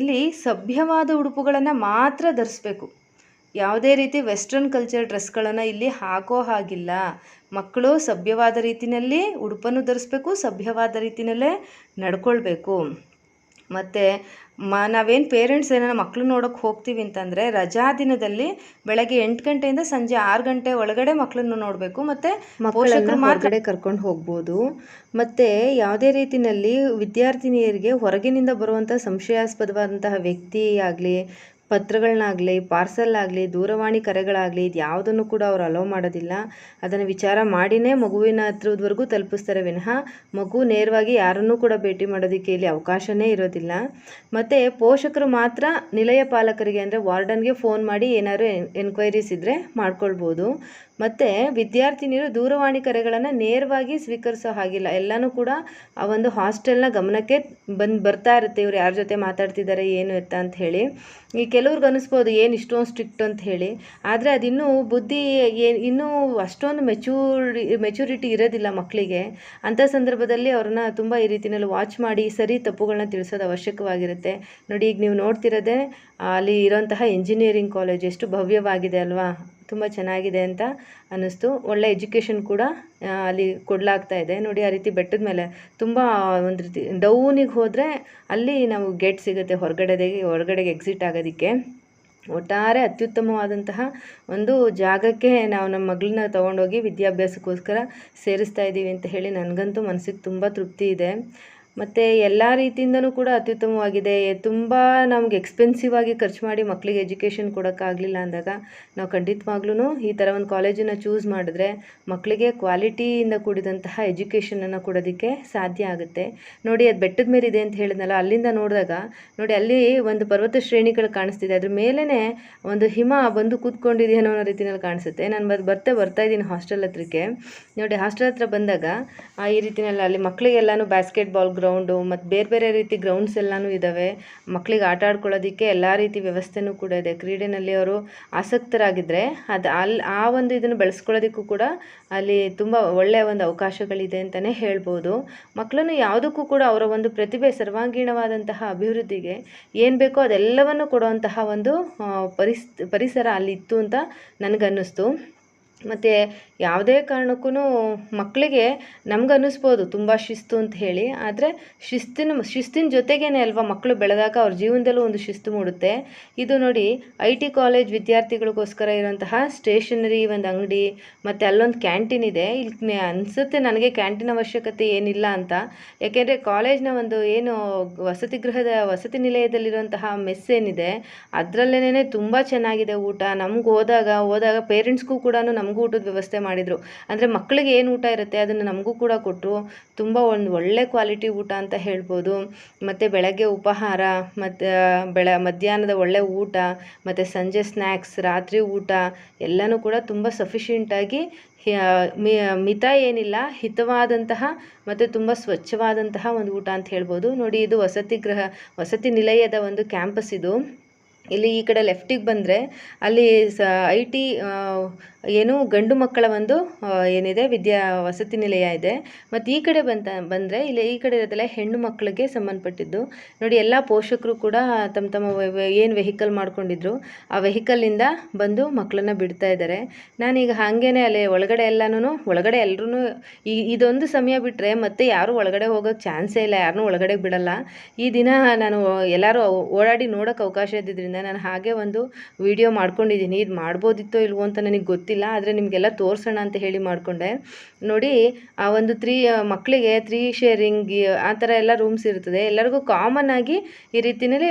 ಇಲ್ಲಿ ಸಭ್ಯವಾದ ಉಡುಪುಗಳನ್ನು ಮಾತ್ರ ಧರಿಸ್ಬೇಕು. ಯಾವುದೇ ರೀತಿ ವೆಸ್ಟರ್ನ್ ಕಲ್ಚರ್ ಡ್ರೆಸ್ಗಳನ್ನು ಇಲ್ಲಿ ಹಾಕೋ ಹಾಗಿಲ್ಲ. ಮಕ್ಕಳು ಸಭ್ಯವಾದ ರೀತಿಯಲ್ಲಿ ಉಡುಪನ್ನು ಧರಿಸ್ಬೇಕು ಸಭ್ಯವಾದ ರೀತಿಯಲ್ಲೇ ನಡ್ಕೊಳ್ಬೇಕು. ಮತ್ತು ಮ ನಾವೇನು ಪೇರೆಂಟ್ಸ್ ಏನಾರ ಮಕ್ಕಳು ನೋಡೋಕ್ಕೆ ಹೋಗ್ತೀವಿ ಅಂತಂದರೆ ರಜಾ ದಿನದಲ್ಲಿ ಬೆಳಗ್ಗೆ ಎಂಟು ಗಂಟೆಯಿಂದ ಸಂಜೆ ಆರು ಗಂಟೆ ಒಳಗಡೆ ಮಕ್ಕಳನ್ನು ನೋಡಬೇಕು. ಮತ್ತು ಪೋಷಕರು ಹೊರಗಡೆ ಕರ್ಕೊಂಡು ಹೋಗ್ಬೋದು. ಮತ್ತು ಯಾವುದೇ ರೀತಿಯಲ್ಲಿ ವಿದ್ಯಾರ್ಥಿನಿಯರಿಗೆ ಹೊರಗಿನಿಂದ ಬರುವಂಥ ಸಂಶಯಾಸ್ಪದವಾದಂತಹ ವ್ಯಕ್ತಿ ಆಗಲಿ ಪತ್ರಗಳನ್ನಾಗಲಿ ಪಾರ್ಸಲ್ ಆಗಲಿ ದೂರವಾಣಿ ಕರೆಗಳಾಗಲಿ ಇದು ಯಾವುದನ್ನು ಕೂಡ ಅವರು ಅಲೋ ಮಾಡೋದಿಲ್ಲ. ಅದನ್ನು ವಿಚಾರ ಮಾಡಿಯೇ ಮಗುವಿನ ಹತ್ರದವರೆಗೂ ತಲುಪಿಸ್ತಾರೆ ವಿನಃ ಮಗು ನೇರವಾಗಿ ಯಾರನ್ನೂ ಕೂಡ ಭೇಟಿ ಮಾಡೋದಕ್ಕೆ ಇಲ್ಲಿ ಅವಕಾಶವೇ ಇರೋದಿಲ್ಲ. ಮತ್ತು ಪೋಷಕರು ಮಾತ್ರ ನಿಲಯ ಪಾಲಕರಿಗೆ ಅಂದರೆ ವಾರ್ಡನ್ಗೆ ಫೋನ್ ಮಾಡಿ ಏನಾದರೂ ಎನ್ಕ್ವೈರೀಸ್ ಇದ್ದರೆ ಮಾಡ್ಕೊಳ್ಬೋದು. ಮತ್ತು ವಿದ್ಯಾರ್ಥಿನಿಯರು ದೂರವಾಣಿ ಕರೆಗಳನ್ನು ನೇರವಾಗಿ ಸ್ವೀಕರಿಸೋ ಹಾಗಿಲ್ಲ. ಎಲ್ಲನೂ ಕೂಡ ಆ ಒಂದು ಹಾಸ್ಟೆಲ್ನ ಗಮನಕ್ಕೆ ಬಂದು ಬರ್ತಾ ಇರುತ್ತೆ. ಇವ್ರು ಯಾರ ಜೊತೆ ಮಾತಾಡ್ತಿದ್ದಾರೆ ಏನು ಎತ್ತ ಅಂತ ಹೇಳಿ. ಈ ಕೆಲವ್ರಿಗೆ ಅನಿಸ್ಬೋದು ಏನು ಇಷ್ಟೊಂದು ಸ್ಟ್ರಿಕ್ಟ್ ಅಂತ ಹೇಳಿ. ಆದರೆ ಅದಿನ್ನೂ ಬುದ್ಧಿ ಏನು ಇನ್ನೂ ಅಷ್ಟೊಂದು ಮೆಚೂರಿ, ಮೆಚುರಿಟಿ ಇರೋದಿಲ್ಲ ಮಕ್ಕಳಿಗೆ ಅಂಥ ಸಂದರ್ಭದಲ್ಲಿ ಅವ್ರನ್ನ ತುಂಬ ಈ ರೀತಿಯಲ್ಲಿ ವಾಚ್ ಮಾಡಿ ಸರಿ ತಪ್ಪುಗಳನ್ನ ತಿಳಿಸೋದು ಅವಶ್ಯಕವಾಗಿರುತ್ತೆ. ನೋಡಿ, ಈಗ ನೀವು ನೋಡ್ತಿರೋದೇ, ಅಲ್ಲಿ ಇರೋಂತಹ ಇಂಜಿನಿಯರಿಂಗ್ ಕಾಲೇಜ್ ಎಷ್ಟು ಭವ್ಯವಾಗಿದೆ ಅಲ್ವಾ? ತುಂಬ ಚೆನ್ನಾಗಿದೆ ಅಂತ ಅನ್ನಿಸ್ತು. ಒಳ್ಳೆ ಎಜುಕೇಷನ್ ಕೂಡ ಅಲ್ಲಿ ಕೊಡಲಾಗ್ತಾ ಇದೆ. ನೋಡಿ, ಆ ರೀತಿ ಬೆಟ್ಟದ ಮೇಲೆ ತುಂಬ ಒಂದು ರೀತಿ ಡೌನಿಗೆ ಹೋದರೆ ಅಲ್ಲಿ ನಾವು ಗೇಟ್ ಸಿಗುತ್ತೆ ಹೊರಗಡೆಗೆ ಹೊರಗಡೆಗೆ ಎಕ್ಸಿಟ್ ಆಗೋದಕ್ಕೆ. ಒಟ್ಟಾರೆ ಅತ್ಯುತ್ತಮವಾದಂತಹ ಒಂದು ಜಾಗಕ್ಕೆ ನಾವು ನಮ್ಮ ಮಗಳನ್ನ ತೊಗೊಂಡೋಗಿ ವಿದ್ಯಾಭ್ಯಾಸಕ್ಕೋಸ್ಕರ ಸೇರಿಸ್ತಾ ಇದ್ದೀವಿ ಅಂತ ಹೇಳಿ ನನಗಂತೂ ಮನಸ್ಸಿಗೆ ತುಂಬ ತೃಪ್ತಿ ಇದೆ. ಮತ್ತು ಎಲ್ಲ ರೀತಿಯಿಂದನೂ ಕೂಡ ಅತ್ಯುತ್ತಮವಾಗಿದೆ. ತುಂಬ ನಮ್ಗೆ ಎಕ್ಸ್ಪೆನ್ಸಿವ್ ಆಗಿ ಖರ್ಚು ಮಾಡಿ ಮಕ್ಕಳಿಗೆ ಎಜುಕೇಷನ್ ಕೊಡೋಕ್ಕಾಗಲಿಲ್ಲ ಅಂದಾಗ ನಾವು ಖಂಡಿತವಾಗ್ಲೂ ಈ ಥರ ಒಂದು ಕಾಲೇಜನ್ನು ಚೂಸ್ ಮಾಡಿದ್ರೆ ಮಕ್ಕಳಿಗೆ ಕ್ವಾಲಿಟಿಯಿಂದ ಕೂಡಿದಂತಹ ಎಜುಕೇಷನನ್ನು ಕೊಡೋದಕ್ಕೆ ಸಾಧ್ಯ ಆಗುತ್ತೆ. ನೋಡಿ, ಅದು ಬೆಟ್ಟದ ಮೇಲೆ ಇದೆ ಅಂತ ಹೇಳಿದ್ನಲ್ಲ, ಅಲ್ಲಿಂದ ನೋಡಿದಾಗ ನೋಡಿ, ಅಲ್ಲಿ ಒಂದು ಪರ್ವತ ಶ್ರೇಣಿಗಳು ಕಾಣಿಸ್ತಿದೆ. ಅದ್ರ ಮೇಲೇ ಒಂದು ಹಿಮ ಬಂದು ಕೂತ್ಕೊಂಡಿದೆ ಅನ್ನೋ ರೀತಿಯಲ್ಲಿ ಕಾಣಿಸುತ್ತೆ. ನಾನು ಬರ್ ಬರ್ತಾ ಬರ್ತಾ ಇದ್ದೀನಿ ಹಾಸ್ಟೆಲ್ ಹತ್ರಕ್ಕೆ. ನೋಡಿ, ಹಾಸ್ಟೆಲ್ ಹತ್ರ ಬಂದಾಗ ಈ ರೀತಿಯಲ್ಲಿ ಅಲ್ಲಿ ಮಕ್ಕಳಿಗೆಲ್ಲಾನು ಬ್ಯಾಸ್ಕೆಟ್ ಬಾಲ್ ಗ್ರೌಂಡು ಮತ್ತು ಬೇರೆ ಬೇರೆ ರೀತಿ ಗ್ರೌಂಡ್ಸ್ ಎಲ್ಲನೂ ಇದ್ದಾವೆ ಮಕ್ಕಳಿಗೆ ಆಟ ಆಡ್ಕೊಳ್ಳೋದಕ್ಕೆ ಎಲ್ಲ ರೀತಿ ವ್ಯವಸ್ಥೆನೂ ಕೂಡ ಇದೆ. ಕ್ರೀಡೆಯಲ್ಲಿ ಅವರು ಆಸಕ್ತರಾಗಿದ್ದರೆ ಅದು ಅಲ್ಲಿ ಆ ಒಂದು ಇದನ್ನು ಬೆಳೆಸ್ಕೊಳ್ಳೋದಕ್ಕೂ ಕೂಡ ಅಲ್ಲಿ ತುಂಬ ಒಳ್ಳೆಯ ಒಂದು ಅವಕಾಶಗಳಿದೆ ಅಂತಲೇ ಹೇಳ್ಬೋದು. ಮಕ್ಕಳನ್ನು ಯಾವುದಕ್ಕೂ ಕೂಡ ಅವರ ಒಂದು ಪ್ರತಿಭೆ ಸರ್ವಾಂಗೀಣವಾದಂತಹ ಅಭಿವೃದ್ಧಿಗೆ ಏನು ಬೇಕೋ ಅದೆಲ್ಲವನ್ನು ಕೊಡುವಂತಹ ಒಂದು ಪರಿಸ್, ಪರಿಸರ ಅಲ್ಲಿ ಇತ್ತು ಅಂತ ನನಗನ್ನಿಸ್ತು. ಮತ್ತು ಯಾವುದೇ ಕಾರಣಕ್ಕೂ ಮಕ್ಕಳಿಗೆ ನಮ್ಗೆ ಅನ್ನಿಸ್ಬೋದು, ತುಂಬ ಶಿಸ್ತು ಅಂತ ಹೇಳಿ. ಆದರೆ ಶಿಸ್ತಿನ ಶಿಸ್ತಿನ ಜೊತೆಗೇನೆ ಅಲ್ವಾ ಮಕ್ಕಳು ಬೆಳೆದಾಗ ಅವ್ರ ಜೀವನದಲ್ಲೂ ಒಂದು ಶಿಸ್ತು ಮೂಡುತ್ತೆ. ಇದು ನೋಡಿ ಐ ಟಿ ಕಾಲೇಜ್ ವಿದ್ಯಾರ್ಥಿಗಳಿಗೋಸ್ಕರ ಇರುವಂತಹ ಸ್ಟೇಷನರಿ ಒಂದು ಅಂಗಡಿ, ಮತ್ತು ಅಲ್ಲೊಂದು ಕ್ಯಾಂಟೀನ್ ಇದೆ. ಇಲ್ಲಿ ಅನಿಸುತ್ತೆ ನನಗೆ ಕ್ಯಾಂಟೀನ್ ಅವಶ್ಯಕತೆ ಏನಿಲ್ಲ ಅಂತ. ಯಾಕೆಂದರೆ ಕಾಲೇಜ್ನ ಒಂದು ಏನು ವಸತಿ ಗೃಹದ, ವಸತಿ ನಿಲಯದಲ್ಲಿರುವಂತಹ ಮೆಸ್ ಏನಿದೆ ಅದರಲ್ಲೇನೆ ತುಂಬ ಚೆನ್ನಾಗಿದೆ ಊಟ. ನಮ್ಗೆ ಹೋದಾಗ ಹೋದಾಗ ಪೇರೆಂಟ್ಸ್ಗೂ ಕೂಡ ನಮಗೂ ಊಟದ ವ್ಯವಸ್ಥೆ ಮಾಡಿದರು. ಅಂದರೆ ಮಕ್ಕಳಿಗೆ ಏನು ಊಟ ಇರುತ್ತೆ ಅದನ್ನು ನಮಗೂ ಕೂಡ ಕೊಟ್ಟರು ತುಂಬ ಒಂದು ಒಳ್ಳೆ ಕ್ವಾಲಿಟಿ ಊಟ ಅಂತ ಹೇಳ್ಬೋದು. ಮತ್ತು ಬೆಳಗ್ಗೆ ಉಪಹಾರ, ಮತ್ತು, ಬೆಳ, ಮಧ್ಯಾಹ್ನದ ಒಳ್ಳೆ ಊಟ, ಮತ್ತು ಸಂಜೆ ಸ್ನ್ಯಾಕ್ಸ್ ರಾತ್ರಿ ಊಟ, ಎಲ್ಲನೂ ಕೂಡ ತುಂಬ ಸಫಿಷಿಯೆಂಟಾಗಿ ಮಿತ ಏನಿಲ್ಲ, ಹಿತವಾದಂತಹ ಮತ್ತು ತುಂಬ ಸ್ವಚ್ಛವಾದಂತಹ ಒಂದು ಊಟ ಅಂತ ಹೇಳ್ಬೋದು. ನೋಡಿ, ಇದು ವಸತಿ ಗೃಹ ವಸತಿ ನಿಲಯದ ಒಂದು ಕ್ಯಾಂಪಸ್ ಇದು. ಇಲ್ಲಿ ಈ ಕಡೆ ಲೆಫ್ಟಿಗೆ ಬಂದರೆ ಅಲ್ಲಿ ಸ ಐ ಟಿ ಏನು ಗಂಡು ಮಕ್ಕಳ ಒಂದು ಏನಿದೆ, ವಿದ್ಯಾ, ವಸತಿ ನಿಲಯ ಇದೆ. ಮತ್ತು ಈ ಕಡೆ ಬಂತ, ಬಂದರೆ ಇಲ್ಲಿ ಈ ಕಡೆ ಇರೋದೆಲ್ಲ ಹೆಣ್ಣು ಮಕ್ಕಳಿಗೆ ಸಂಬಂಧಪಟ್ಟಿದ್ದು. ನೋಡಿ, ಎಲ್ಲ ಪೋಷಕರು ಕೂಡ ತಮ್ಮ ತಮ್ಮ ಏನು ವೆಹಿಕಲ್ ಮಾಡ್ಕೊಂಡಿದ್ರು, ಆ ವೆಹಿಕಲ್ಲಿಂದ ಬಂದು ಮಕ್ಕಳನ್ನ ಬಿಡ್ತಾ ಇದ್ದಾರೆ ನಾನೀಗ ಹಾಗೇನೆ ಅಲ್ಲಿ ಒಳಗಡೆ ಎಲ್ಲನೂ ಒಳಗಡೆ ಎಲ್ಲರೂ ಈ, ಇದೊಂದು ಸಮಯ ಬಿಟ್ಟರೆ ಮತ್ತೆ ಯಾರೂ ಒಳಗಡೆ ಹೋಗೋಕ್ಕೆ ಚಾನ್ಸೇ ಇಲ್ಲ ಯಾರನ್ನೂ ಒಳಗಡೆ ಬಿಡಲ್ಲ. ಈ ದಿನ ನಾನು ಎಲ್ಲರೂ ಓಡಾಡಿ ನೋಡೋಕ್ಕೆ ಅವಕಾಶ ಇದ್ದಿದ್ದರಿಂದ ನಾನು ಹಾಗೆ ಒಂದು ವಿಡಿಯೋ ಮಾಡ್ಕೊಂಡಿದ್ದೀನಿ. ಇದು ಮಾಡ್ಬೋದಿತ್ತೋ ಇಲ್ವೋ ಅಂತ ನನಗೆ ಗೊತ್ತಿಲ್ಲ, ಆದರೆ ನಿಮಗೆಲ್ಲ ತೋರಿಸೋಣ ಅಂತ ಹೇಳಿ ಮಾಡಿಕೊಂಡೆ. ನೋಡಿ, ಆ ಒಂದು ತ್ರೀ ಮಕ್ಕಳಿಗೆ ತ್ರೀ ಶೇರಿಂಗ್, ಆ ಥರ ಎಲ್ಲ ರೂಮ್ಸ್ ಇರ್ತದೆ. ಎಲ್ಲರಿಗೂ ಕಾಮನ್ ಆಗಿ ಈ ರೀತಿಯಲ್ಲಿ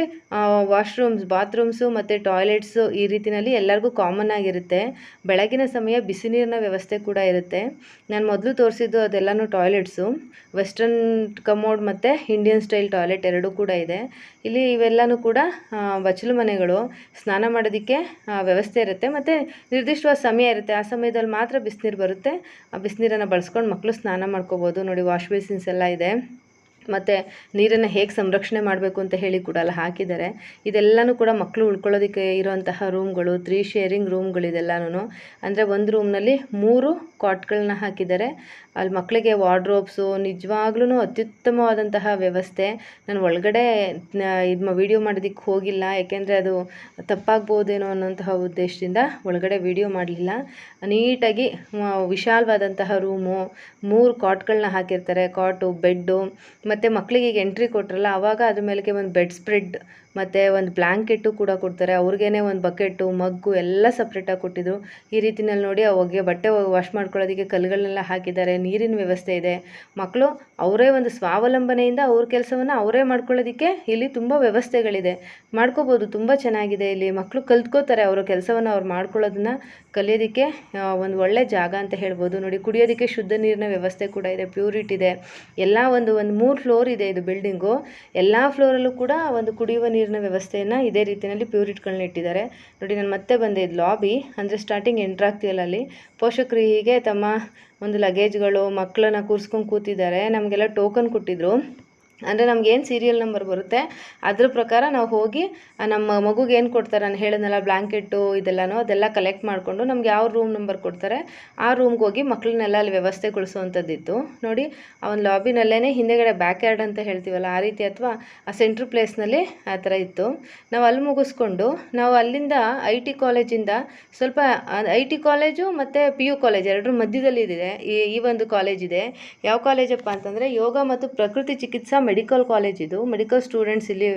ವಾಶ್ರೂಮ್ಸ್, ಬಾತ್ರೂಮ್ಸು ಮತ್ತು ಟಾಯ್ಲೆಟ್ಸು ಈ ರೀತಿಯಲ್ಲಿ ಎಲ್ಲರಿಗೂ ಕಾಮನ್ ಆಗಿರುತ್ತೆ. ಬೆಳಗಿನ ಸಮಯ ಬಿಸಿ ನೀರಿನ ವ್ಯವಸ್ಥೆ ಕೂಡ ಇರುತ್ತೆ. ನಾನು ಮೊದಲು ತೋರಿಸಿದ್ದು ಅದೆಲ್ಲನೂ ಟಾಯ್ಲೆಟ್ಸು. ವೆಸ್ಟರ್ನ್ ಕಮೋಡ್ ಮತ್ತು ಇಂಡಿಯನ್ ಸ್ಟೈಲ್ ಟಾಯ್ಲೆಟ್ ಎರಡೂ ಕೂಡ ಇದೆ. ಇಲ್ಲಿ ಇವೆಲ್ಲನೂ ಕೂಡ ಬಚ್ಚಲು ಮನೆಗಳು. ಸ್ನಾನ ಮಾಡೋದಕ್ಕೆ ವ್ಯವಸ್ಥೆ ಇರುತ್ತೆ. ಮತ್ತು ನಿರ್ದಿಷ್ಟವಾದ ಸಮಯ ಇರುತ್ತೆ. ಆ ಸಮಯದಲ್ಲಿ ಮಾತ್ರ ಬಿಸಿನೀರು ಬರುತ್ತೆ. ಆ ಬಿಸಿನೀರನ್ನು ಬಳಸ್ಕೊಂಡು ಮಕ್ಕಳು ಸ್ನಾನ ಮಾಡ್ಕೋಬೋದು. ನೋಡಿ ವಾಶ್ ಬೇಸಿನ್ಸ್ ಎಲ್ಲ ಇದೆ. ಮತ್ತು ನೀರನ್ನು ಹೇಗೆ ಸಂರಕ್ಷಣೆ ಮಾಡಬೇಕು ಅಂತ ಹೇಳಿ ಕೂಡ ಅಲ್ಲಿ ಹಾಕಿದ್ದಾರೆ. ಇದೆಲ್ಲನೂ ಕೂಡ ಮಕ್ಕಳು ಉಳ್ಕೊಳ್ಳೋದಕ್ಕೆ ಇರುವಂತಹ ರೂಮ್ಗಳು, ತ್ರೀ ಶೇರಿಂಗ್ ರೂಮ್ಗಳು ರೂಮ್ಗಳಿದೆಲ್ಲನೂ ಅಂದರೆ ಒಂದು ರೂಮ್ನಲ್ಲಿ ಮೂರು ಕಾಟ್ಗಳನ್ನ ಹಾಕಿದ್ದಾರೆ. ಅಲ್ಲಿ ಮಕ್ಕಳಿಗೆ ವಾರ್ಡ್ರೋಬ್ಸು ನಿಜವಾಗ್ಲೂ ಅತ್ಯುತ್ತಮವಾದಂತಹ ವ್ಯವಸ್ಥೆ. ನಾನು ಒಳಗಡೆ ಇದು ವಿಡಿಯೋ ಮಾಡೋದಕ್ಕೆ ಹೋಗಿಲ್ಲ. ಯಾಕೆಂದರೆ ಅದು ತಪ್ಪಾಗ್ಬೋದೇನೋ ಅನ್ನೋಂತಹ ಉದ್ದೇಶದಿಂದ ಒಳಗಡೆ ವಿಡಿಯೋ ಮಾಡಲಿಲ್ಲ. ನೀಟಾಗಿ ವಿಶಾಲವಾದಂತಹ ರೂಮು, ಮೂರು ಕಾಟ್ಗಳನ್ನ ಹಾಕಿರ್ತಾರೆ. ಕಾಟು, ಬೆಡ್ಡು, ಮತ್ತು ಮಕ್ಕಳಿಗೆ ಈಗ ಎಂಟ್ರಿ ಕೊಟ್ರಲ್ಲ ಆವಾಗ ಅದ್ರ ಮೇಲೆಗೆ ಒಂದು ಬೆಡ್ ಸ್ಪ್ರೆಡ್ ಮತ್ತು ಒಂದು ಬ್ಲ್ಯಾಂಕೆಟು ಕೂಡ ಕೊಡ್ತಾರೆ. ಅವ್ರಿಗೇನೆ ಒಂದು ಬಕೆಟು, ಮಗ್ಗು ಎಲ್ಲ ಸಪ್ರೇಟಾಗಿ ಕೊಟ್ಟಿದ್ರು. ಈ ರೀತಿನಲ್ಲಿ ನೋಡಿ ಅವಾಗೆ ಬಟ್ಟೆ ವಾಶ್ ಮಾಡ್ಕೊಳ್ಳೋದಕ್ಕೆ ಕಲ್ಲುಗಳನ್ನೆಲ್ಲ ಹಾಕಿದ್ದಾರೆ. ನೀರಿನ ವ್ಯವಸ್ಥೆ ಇದೆ. ಮಕ್ಕಳು ಅವರೇ ಒಂದು ಸ್ವಾವಲಂಬನೆಯಿಂದ ಅವ್ರ ಕೆಲಸವನ್ನು ಅವರೇ ಮಾಡ್ಕೊಳ್ಳೋದಕ್ಕೆ ಇಲ್ಲಿ ತುಂಬ ವ್ಯವಸ್ಥೆಗಳಿದೆ. ಮಾಡ್ಕೋಬೋದು, ತುಂಬ ಚೆನ್ನಾಗಿದೆ ಇಲ್ಲಿ. ಮಕ್ಕಳು ಕಲ್ತ್ಕೋತಾರೆ ಅವರ ಕೆಲಸವನ್ನು, ಅವ್ರು ಮಾಡ್ಕೊಳ್ಳೋದನ್ನ ಕಲಿಯೋದಕ್ಕೆ ಒಂದು ಒಳ್ಳೆ ಜಾಗ ಅಂತ ಹೇಳ್ಬೋದು. ನೋಡಿ, ಕುಡಿಯೋದಕ್ಕೆ ಶುದ್ಧ ನೀರಿನ ವ್ಯವಸ್ಥೆ ಕೂಡ ಇದೆ. ಪ್ಯೂರಿಟ್ ಇದೆ. ಎಲ್ಲ ಒಂದು ಒಂದು ಮೂರು ಫ್ಲೋರ್ ಇದೆ ಇದು ಬಿಲ್ಡಿಂಗು. ಎಲ್ಲ ಫ್ಲೋರಲ್ಲೂ ಕೂಡ ಒಂದು ಕುಡಿಯುವ ನೀರಿನ ವ್ಯವಸ್ಥೆಯನ್ನು ಇದೇ ರೀತಿಯಲ್ಲಿ ಪ್ಯೂರಿಟ್ಗಳನ್ನ ಇಟ್ಟಿದ್ದಾರೆ. ನೋಡಿ, ನಾನು ಮತ್ತೆ ಬಂದೆ ಇದು ಲಾಬಿ. ಅಂದರೆ ಸ್ಟಾರ್ಟಿಂಗ್ ಎಂಟ್ರ್ ಆಗ್ತೀಯಲ್ಲ ಅಲ್ಲಿ. ಪೋಷಕರು ಹೀಗೆ ತಮ್ಮ ಒಂದು ಲಗೇಜ್ಗಳು ಮಕ್ಕಳನ್ನ ಕೂರಿಸ್ಕೊಂಡು ಕೂತಿದ್ದಾರೆ. ನಮಗೆಲ್ಲ ಟೋಕನ್ ಕೊಟ್ಟಿದ್ರು. ಅಂದರೆ ನಮ್ಗೇನು ಸೀರಿಯಲ್ ನಂಬರ್ ಬರುತ್ತೆ, ಅದ್ರ ಪ್ರಕಾರ ನಾವು ಹೋಗಿ ನಮ್ಮ ಮಗುಗೆ ಏನು ಕೊಡ್ತಾರೆ ನಾನು ಹೇಳಿದ್ನಲ್ಲ ಬ್ಲ್ಯಾಂಕೆಟ್ಟು ಇದೆಲ್ಲನೂ ಅದೆಲ್ಲ ಕಲೆಕ್ಟ್ ಮಾಡಿಕೊಂಡು ನಮ್ಗೆ ಯಾವ ರೂಮ್ ನಂಬರ್ ಕೊಡ್ತಾರೆ, ಆ ರೂಮ್ಗೆ ಹೋಗಿ ಮಕ್ಕಳನ್ನೆಲ್ಲ ಅಲ್ಲಿ ವ್ಯವಸ್ಥೆಗೊಳಿಸುವಂಥದ್ದಿತ್ತು. ನೋಡಿ, ಆ ಒಂದು ಲಾಬಿನಲ್ಲೇ ಹಿಂದೆಗಡೆ ಬ್ಯಾಕ್ ಯಾರ್ಡ್ ಅಂತ ಹೇಳ್ತೀವಲ್ಲ, ಆ ರೀತಿ ಅಥವಾ ಆ ಸೆಂಟ್ರ್ ಪ್ಲೇಸ್ನಲ್ಲಿ ಆ ಥರ ಇತ್ತು. ನಾವು ಅಲ್ಲಿ ಮುಗಿಸ್ಕೊಂಡು, ನಾವು ಅಲ್ಲಿಂದ ಐ ಟಿ ಕಾಲೇಜಿಂದ ಸ್ವಲ್ಪ ಐ ಟಿ ಕಾಲೇಜು ಮತ್ತು ಪಿ ಯು ಕಾಲೇಜ್ ಎರಡರ ಮಧ್ಯದಲ್ಲಿ ಇದೆ, ಈ ಈ ಒಂದು ಕಾಲೇಜ್ ಇದೆ. ಯಾವ ಕಾಲೇಜಪ್ಪ ಅಂತಂದರೆ ಯೋಗ ಮತ್ತು ಪ್ರಕೃತಿ ಚಿಕಿತ್ಸಾ ಮೆಡಿಕಲ್ ಕಾಲೇಜ್ ಇದು. ಮೆಡಿಕಲ್ ಸ್ಟೂಡೆಂಟ್ಸ್ ಇಲ್ಲಿ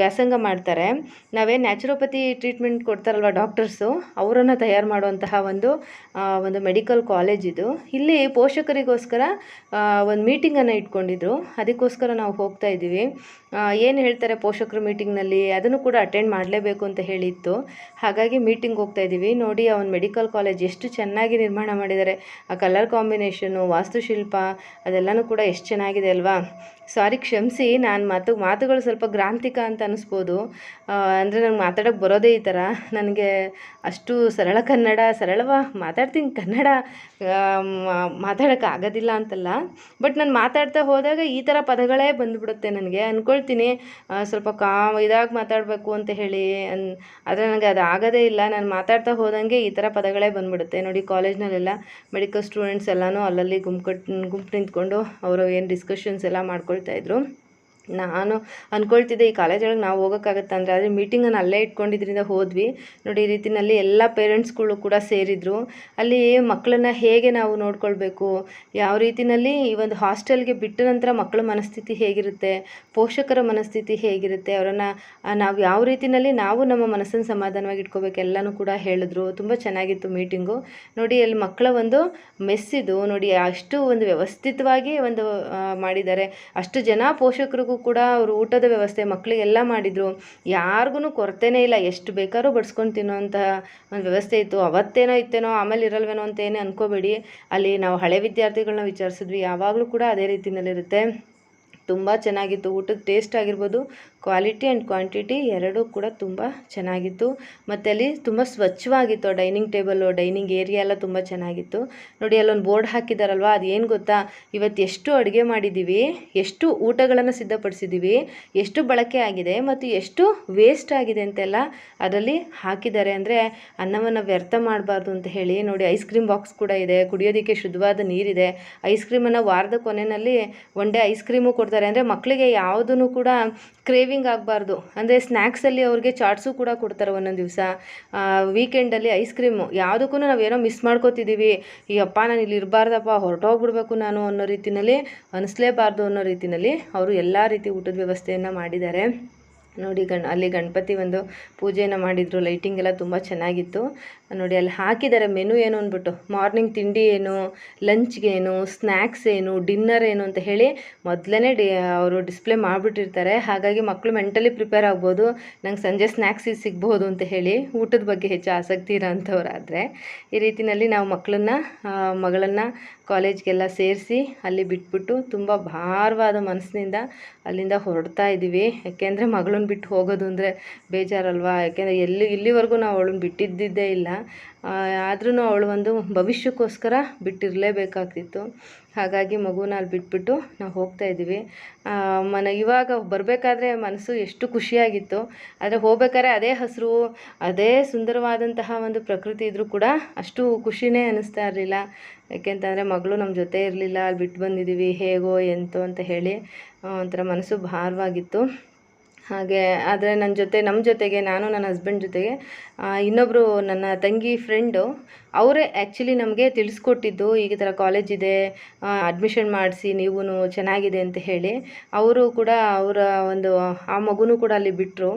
ವ್ಯಾಸಂಗ ಮಾಡ್ತಾರೆ. ನಾವೇ ನ್ಯಾಚುರೋಪತಿ ಟ್ರೀಟ್ಮೆಂಟ್ ಕೊಡ್ತಾರಲ್ವ ಡಾಕ್ಟರ್ಸು ಅವರನ್ನು ತಯಾರು ಮಾಡುವಂತಹ ಒಂದು ಒಂದು ಮೆಡಿಕಲ್ ಕಾಲೇಜ್ ಇದು. ಇಲ್ಲಿ ಪೋಷಕರಿಗೋಸ್ಕರ ಒಂದು ಮೀಟಿಂಗನ್ನು ಇಟ್ಕೊಂಡಿದ್ರು. ಅದಕ್ಕೋಸ್ಕರ ನಾವು ಹೋಗ್ತಾ ಇದ್ದೀವಿ ಏನು ಹೇಳ್ತಾರೆ ಪೋಷಕರು ಮೀಟಿಂಗ್ನಲ್ಲಿ ಅದನ್ನು ಕೂಡ ಅಟೆಂಡ್ ಮಾಡಲೇಬೇಕು ಅಂತ ಹೇಳಿತ್ತು. ಹಾಗಾಗಿ ಮೀಟಿಂಗ್ ಹೋಗ್ತಾ ಇದ್ದೀವಿ ನೋಡಿ ಒಂದು ಮೆಡಿಕಲ್ ಕಾಲೇಜ್ ಎಷ್ಟು ಚೆನ್ನಾಗಿ ನಿರ್ಮಾಣ ಮಾಡಿದ್ದಾರೆ. ಆ ಕಲರ್ ಕಾಂಬಿನೇಷನು ವಾಸ್ತುಶಿಲ್ಪ, ಅದೆಲ್ಲನೂ ಕೂಡ ಎಷ್ಟು ಚೆನ್ನಾಗಿದೆ ಅಲ್ವಾ? ಸಾರಿ ಕ್ಷಮಿಸಿ, ನಾನು ಮಾತು, ಮಾತುಗಳು ಸ್ವಲ್ಪ ಗ್ರಾಂಥಿಕ ಅಂತ ಅನ್ನಿಸ್ಬೋದು ಅಂದರೆ ನನಗೆ ಮಾತಾಡೋಕ್ಕೆ ಬರೋದೇ ಈ ಥರ ನನಗೆ ಅಷ್ಟು ಸರಳ ಕನ್ನಡ, ಸರಳವ ಮಾತಾಡ್ತೀನಿ. ಕನ್ನಡ ಮಾತಾಡೋಕ್ಕೆ ಆಗೋದಿಲ್ಲ ಅಂತಲ್ಲ. ಬಟ್ ನಾನು ಮಾತಾಡ್ತಾ ಹೋದಾಗ ಈ ಥರ ಪದಗಳೇ ಬಂದುಬಿಡುತ್ತೆ ನನಗೆ. ಅಂದ್ಕೊಳ್ತೀನಿ ಸ್ವಲ್ಪ ಕಾ ಇದಾಗಿ ಮಾತಾಡಬೇಕು ಅಂತ ಹೇಳಿ. ಅನ್, ಆದರೆ ನನಗೆ ಅದು ಆಗೋದೇ ಇಲ್ಲ. ನಾನು ಮಾತಾಡ್ತಾ ಹೋದಂಗೆ ಈ ಥರ ಪದಗಳೇ ಬಂದುಬಿಡುತ್ತೆ. ನೋಡಿ, ಕಾಲೇಜ್ನಲ್ಲೆಲ್ಲ ಮೆಡಿಕಲ್ ಸ್ಟೂಡೆಂಟ್ಸ್ ಎಲ್ಲನೂ ಅಲ್ಲಲ್ಲಿ ಗುಂಪು ಗುಂಪು ನಿಂತ್ಕೊಂಡು ಅವರು ಏನು ಡಿಸ್ಕಷನ್ಸ್ ಎಲ್ಲ ಮಾಡ್ಕೊಳ್ತಾ ಇದ್ರು. ನಾನು ಅಂದ್ಕೊಳ್ತಿದ್ದೆ ಈ ಕಾಲೇಜೊಳಗೆ ನಾವು ಹೋಗೋಕ್ಕಾಗತ್ತಂದರೆ ಆದರೆ ಮೀಟಿಂಗನ್ನು ಅಲ್ಲೇ ಇಟ್ಕೊಂಡಿದ್ರಿಂದ ಹೋದ್ವಿ. ನೋಡಿ ಈ ರೀತಿನಲ್ಲಿ ಎಲ್ಲ ಪೇರೆಂಟ್ಸ್ಗಳು ಕೂಡ ಸೇರಿದ್ರು. ಅಲ್ಲಿ ಮಕ್ಕಳನ್ನ ಹೇಗೆ ನಾವು ನೋಡ್ಕೊಳ್ಬೇಕು? ಯಾವ ರೀತಿನಲ್ಲಿ ಈ ಒಂದು ಹಾಸ್ಟೆಲ್ಗೆ ಬಿಟ್ಟ ನಂತರ ಮಕ್ಕಳ ಮನಸ್ಥಿತಿ ಹೇಗಿರುತ್ತೆ? ಪೋಷಕರ ಮನಸ್ಥಿತಿ ಹೇಗಿರುತ್ತೆ? ಅವರನ್ನು ನಾವು ಯಾವ ರೀತಿನಲ್ಲಿ ನಾವು ನಮ್ಮ ಮನಸ್ಸನ್ನು ಸಮಾಧಾನವಾಗಿ ಇಟ್ಕೋಬೇಕು ಎಲ್ಲನೂ ಕೂಡ ಹೇಳಿದ್ರು. ತುಂಬ ಚೆನ್ನಾಗಿತ್ತು ಮೀಟಿಂಗು ನೋಡಿ ಅಲ್ಲಿ ಮಕ್ಕಳ ಒಂದು ಮೆಸ್ಸಿದು, ನೋಡಿ ಅಷ್ಟು ಒಂದು ವ್ಯವಸ್ಥಿತವಾಗಿ ಒಂದು ಮಾಡಿದ್ದಾರೆ. ಅಷ್ಟು ಜನ ಪೋಷಕರಿಗೂ ಕೂಡ ಅವರು ಊಟದ ವ್ಯವಸ್ಥೆ ಮಕ್ಕಳಿಗೆಲ್ಲ ಮಾಡಿದರು. ಯಾರಿಗೂ ಕೊರತೆನೇ ಇಲ್ಲ. ಎಷ್ಟು ಬೇಕಾದ್ರೂ ಬಡ್ಸ್ಕೊಂಡು ತಿನ್ನೋಂತಹ ಒಂದು ವ್ಯವಸ್ಥೆ ಇತ್ತು. ಅವತ್ತೇನೋ ಇತ್ತೇನೋ ಆಮೇಲೆ ಇರಲ್ವೇನೋ ಅಂತ ಏನೇ ಅನ್ಕೋಬೇಡಿ. ಅಲ್ಲಿ ನಾವು ಹಳೆ ವಿದ್ಯಾರ್ಥಿಗಳನ್ನ ವಿಚಾರಿಸಿದ್ವಿ. ಯಾವಾಗಲೂ ಕೂಡ ಅದೇ ರೀತಿಯಲ್ಲಿರುತ್ತೆ ತುಂಬ ಚೆನ್ನಾಗಿತ್ತು. ಊಟದ ಟೇಸ್ಟ್ ಆಗಿರ್ಬೋದು. ಕ್ವಾಲಿಟಿ ಆ್ಯಂಡ್ ಕ್ವಾಂಟಿಟಿ ಎರಡೂ ಕೂಡ ತುಂಬ ಚೆನ್ನಾಗಿತ್ತು. ಮತ್ತು ಅಲ್ಲಿ ತುಂಬ ಸ್ವಚ್ಛವಾಗಿತ್ತು ಡೈನಿಂಗ್ ಟೇಬಲು ಡೈನಿಂಗ್ ಏರಿಯಾ ಎಲ್ಲ ತುಂಬ ಚೆನ್ನಾಗಿತ್ತು. ನೋಡಿ ಅಲ್ಲೊಂದು ಬೋರ್ಡ್ ಹಾಕಿದಾರಲ್ವ ಅದು ಏನು ಗೊತ್ತಾ? ಇವತ್ತು ಎಷ್ಟು ಅಡುಗೆ ಮಾಡಿದ್ದೀವಿ ಎಷ್ಟು ಊಟಗಳನ್ನು ಸಿದ್ಧಪಡಿಸಿದ್ದೀವಿ ಎಷ್ಟು ಬಳಕೆ ಆಗಿದೆ ಮತ್ತು ಎಷ್ಟು ವೇಸ್ಟ್ ಆಗಿದೆ ಅಂತೆಲ್ಲ ಅದರಲ್ಲಿ ಹಾಕಿದ್ದಾರೆ. ಅಂದರೆ ಅನ್ನವನ್ನು ವ್ಯರ್ಥ ಮಾಡಬಾರ್ದು ಅಂತ ಹೇಳಿ ನೋಡಿ ಐಸ್ ಕ್ರೀಮ್ ಬಾಕ್ಸ್ ಕೂಡ ಇದೆ, ಕುಡಿಯೋದಕ್ಕೆ ಶುದ್ಧವಾದ ನೀರಿದೆ. ಐಸ್ ಕ್ರೀಮನ್ನು ವಾರದ ಕೊನೆಯಲ್ಲಿ ಒನ್ ಡೇ ಐಸ್ ಕ್ರೀಮು ಕೊಡ್ತಾರೆ. ಅಂದರೆ ಮಕ್ಕಳಿಗೆ ಯಾವುದೂ ಕೂಡ ಕ್ರೇವಿಂಗ್ ಆಗಬಾರ್ದು. ಅಂದರೆ ಸ್ನ್ಯಾಕ್ಸಲ್ಲಿ ಅವ್ರಿಗೆ ಚಾಟ್ಸು ಕೂಡ ಕೊಡ್ತಾರೆ ಒಂದೊಂದು ದಿವಸ. ವೀಕೆಂಡಲ್ಲಿ ಐಸ್ ಕ್ರೀಮು ಯಾವುದಕ್ಕೂ ನಾವೇನೋ ಮಿಸ್ ಮಾಡ್ಕೋತಿದ್ದೀವಿ ಈ ಅಪ್ಪ ನಾನು ಇಲ್ಲಿ ಇರಬಾರ್ದಪ್ಪ, ಹೊರಟೋಗ್ಬಿಡ್ಬೇಕು ನಾನು ಅನ್ನೋ ರೀತಿಯಲ್ಲಿ ಅನಿಸ್ಲೇಬಾರ್ದು ಅನ್ನೋ ರೀತಿಯಲ್ಲಿ ಅವರು ಎಲ್ಲ ರೀತಿ ಊಟದ ವ್ಯವಸ್ಥೆಯನ್ನು ಮಾಡಿದ್ದಾರೆ. ನೋಡಿ ಗಣ, ಅಲ್ಲಿ ಗಣಪತಿ ಒಂದು ಪೂಜೆಯನ್ನು ಮಾಡಿದರು ಲೈಟಿಂಗ್ ಎಲ್ಲ ತುಂಬ ಚೆನ್ನಾಗಿತ್ತು. ನೋಡಿ, ಅಲ್ಲಿ ಹಾಕಿದ್ದಾರೆ ಮೆನು ಏನು ಅಂದ್ಬಿಟ್ಟು, ಮಾರ್ನಿಂಗ್ ತಿಂಡಿ ಏನು, ಲಂಚ್ಗೆ ಏನು ಸ್ನ್ಯಾಕ್ಸ್ ಏನು, ಡಿನ್ನರ್ ಏನು ಅಂತ ಹೇಳಿ ಮೊದಲೇ ಡಿ, ಅವರು ಡಿಸ್ಪ್ಲೇ ಮಾಡಿಬಿಟ್ಟಿರ್ತಾರೆ. ಹಾಗಾಗಿ ಮಕ್ಕಳು ಮೆಂಟಲಿ ಪ್ರಿಪೇರ್ ಆಗ್ಬೋದು. ನಂಗೆ ಸಂಜೆ ಸ್ನ್ಯಾಕ್ಸ್ ಸಿಗ್ಬೋದು ಅಂತ ಹೇಳಿ ಊಟದ ಬಗ್ಗೆ ಹೆಚ್ಚು ಆಸಕ್ತಿ ಇರೋ ಅಂಥವ್ರಾದರೆ ಈ ರೀತಿಯಲ್ಲಿ ನಾವು ಮಕ್ಕಳನ್ನ ಮಗಳನ್ನು ಕಾಲೇಜ್ಗೆಲ್ಲ ಸೇರಿಸಿ ಅಲ್ಲಿ ಬಿಟ್ಬಿಟ್ಟು ತುಂಬ ಭಾರವಾದ ಮನಸ್ಸಿನಿಂದ ಅಲ್ಲಿಂದ ಹೊರಡ್ತಾ ಇದ್ದೀವಿ ಯಾಕೆಂದರೆ ಮಗಳನ್ನ ಬಿಟ್ಟು ಹೋಗೋದು ಅಂದರೆ ಬೇಜಾರಲ್ವಾ? ಯಾಕೆಂದರೆ ಎಲ್ಲಿ, ಇಲ್ಲಿವರೆಗೂ ನಾವು ಅವಳನ್ನ ಬಿಟ್ಟಿದ್ದಿದ್ದೇ ಇಲ್ಲ. ಆದ್ರೂ ಅವಳು ಒಂದು ಭವಿಷ್ಯಕ್ಕೋಸ್ಕರ ಬಿಟ್ಟಿರಲೇಬೇಕಾಗ್ತಿತ್ತು. ಹಾಗಾಗಿ ಮಗುನ ಅಲ್ಲಿ ಬಿಟ್ಬಿಟ್ಟು ನಾವು ಹೋಗ್ತಾ ಇದ್ದೀವಿ. ಮನ ಇವಾಗ ಬರಬೇಕಾದ್ರೆ ಮನಸ್ಸು ಎಷ್ಟು ಖುಷಿಯಾಗಿತ್ತು. ಆದರೆ ಹೋಗ್ಬೇಕಾದ್ರೆ ಅದೇ ಹಸಿರು, ಅದೇ ಸುಂದರವಾದಂತಹ ಒಂದು ಪ್ರಕೃತಿ ಇದ್ದರೂ ಕೂಡ ಅಷ್ಟು ಖುಷಿನೇ ಅನ್ನಿಸ್ತಾ ಇರಲಿಲ್ಲ. ಯಾಕೆಂತಂದರೆ ಮಗಳು ನಮ್ಮ ಜೊತೆ ಇರಲಿಲ್ಲ, ಅಲ್ಲಿ ಬಿಟ್ಟು ಬಂದಿದ್ದೀವಿ, ಹೇಗೋ, ಎಂತೋ ಅಂತ ಹೇಳಿ ಒಂಥರ ಮನಸ್ಸು ಭಾರವಾಗಿತ್ತು. ಹಾಗೆ ಆದರೆ ನನ್ನ ಜೊತೆ ನಮ್ಮ ಜೊತೆಗೆ ನಾನು ನನ್ನ ಹಸ್ಬೆಂಡ್ ಜೊತೆಗೆ ಇನ್ನೊಬ್ಬರು ನನ್ನ ತಂಗಿ ಫ್ರೆಂಡು ಅವರೇ ಆ್ಯಕ್ಚುಲಿ ನಮಗೆ ತಿಳಿಸ್ಕೊಟ್ಟಿದ್ದು ಈ ಥರ ಕಾಲೇಜ್ ಇದೆ ಅಡ್ಮಿಷನ್ ಮಾಡಿಸಿ ನೀವು ಚೆನ್ನಾಗಿದೆ ಅಂತ ಹೇಳಿ. ಅವರು ಕೂಡ ಅವರ ಒಂದು, ಆ ಮಗುನೂ ಕೂಡ ಅಲ್ಲಿ ಬಿಟ್ಟರು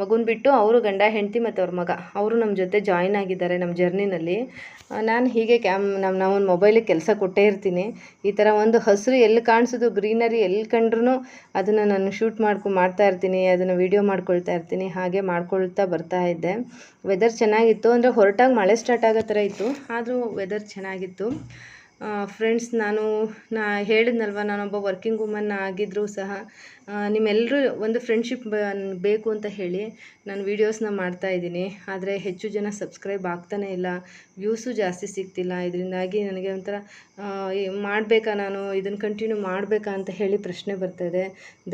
ಮಗುನ ಬಿಟ್ಟು ಅವರು ಗಂಡ, ಹೆಂಡತಿ ಮತ್ತು ಅವ್ರ ಮಗ. ಅವರು ನಮ್ಮ ಜೊತೆ ಜಾಯಿನ್ ಆಗಿದ್ದಾರೆ ನಮ್ಮ ಜರ್ನಿನಲ್ಲಿ ನಾನು ಹೀಗೆ ಕ್ಯಾಮ್ ನಮ್ಮ ನಾವು ಒಂದು ಮೊಬೈಲಿಗೆ ಕೆಲಸ ಕೊಟ್ಟೇ ಇರ್ತೀನಿ. ಈ ಥರ ಒಂದು ಹಸಿರು ಎಲ್ಲಿ ಕಾಣಿಸೋದು, ಗ್ರೀನರಿ ಎಲ್ಲಿ ಕಂಡ್ರೂ ಅದನ್ನು ನಾನು ಶೂಟ್ ಮಾಡ್ಕೊ, ಮಾಡ್ತಾ ಇರ್ತೀನಿ, ಅದನ್ನು ವೀಡಿಯೋ ಮಾಡ್ಕೊಳ್ತಾ ಇರ್ತೀನಿ. ಹಾಗೆ ಮಾಡ್ಕೊಳ್ತಾ ಬರ್ತಾ ಇದ್ದೆ. ವೆದರ್ ಚೆನ್ನಾಗಿತ್ತು ಅಂದರೆ ಹೊರಟಾಗಿ ಮಳೆ ಸ್ಟಾರ್ಟ್ ಆಗೋ ಥರ ಇತ್ತು. ಆದರೂ ವೆದರ್ ಚೆನ್ನಾಗಿತ್ತು. ಫ್ರೆಂಡ್ಸ್ ನಾನು ನಾ ಹೇಳಿದ್ನಲ್ವ ನಾನೊಬ್ಬ ವರ್ಕಿಂಗ್ ವುಮನ್ ಆಗಿದ್ದರೂ ಸಹ ನಿಮ್ಮೆಲ್ಲರೂ ಒಂದು ಫ್ರೆಂಡ್ಶಿಪ್ ಬೇಕು ಅಂತ ಹೇಳಿ ನಾನು ವೀಡಿಯೋಸ್ನ ಮಾಡ್ತಾ ಇದ್ದೀನಿ. ಆದರೆ ಹೆಚ್ಚು ಜನ ಸಬ್ಸ್ಕ್ರೈಬ್ ಆಗ್ತಾನೇ ಇಲ್ಲ. ವ್ಯೂಸು ಜಾಸ್ತಿ ಸಿಗ್ತಿಲ್ಲ. ಇದರಿಂದಾಗಿ ನನಗೆ ಒಂಥರ ಮಾಡಬೇಕಾ ನಾನು? ಇದನ್ನು ಕಂಟಿನ್ಯೂ ಮಾಡಬೇಕಾ ಅಂತ ಹೇಳಿ ಪ್ರಶ್ನೆ ಬರ್ತಾ ಇದೆ.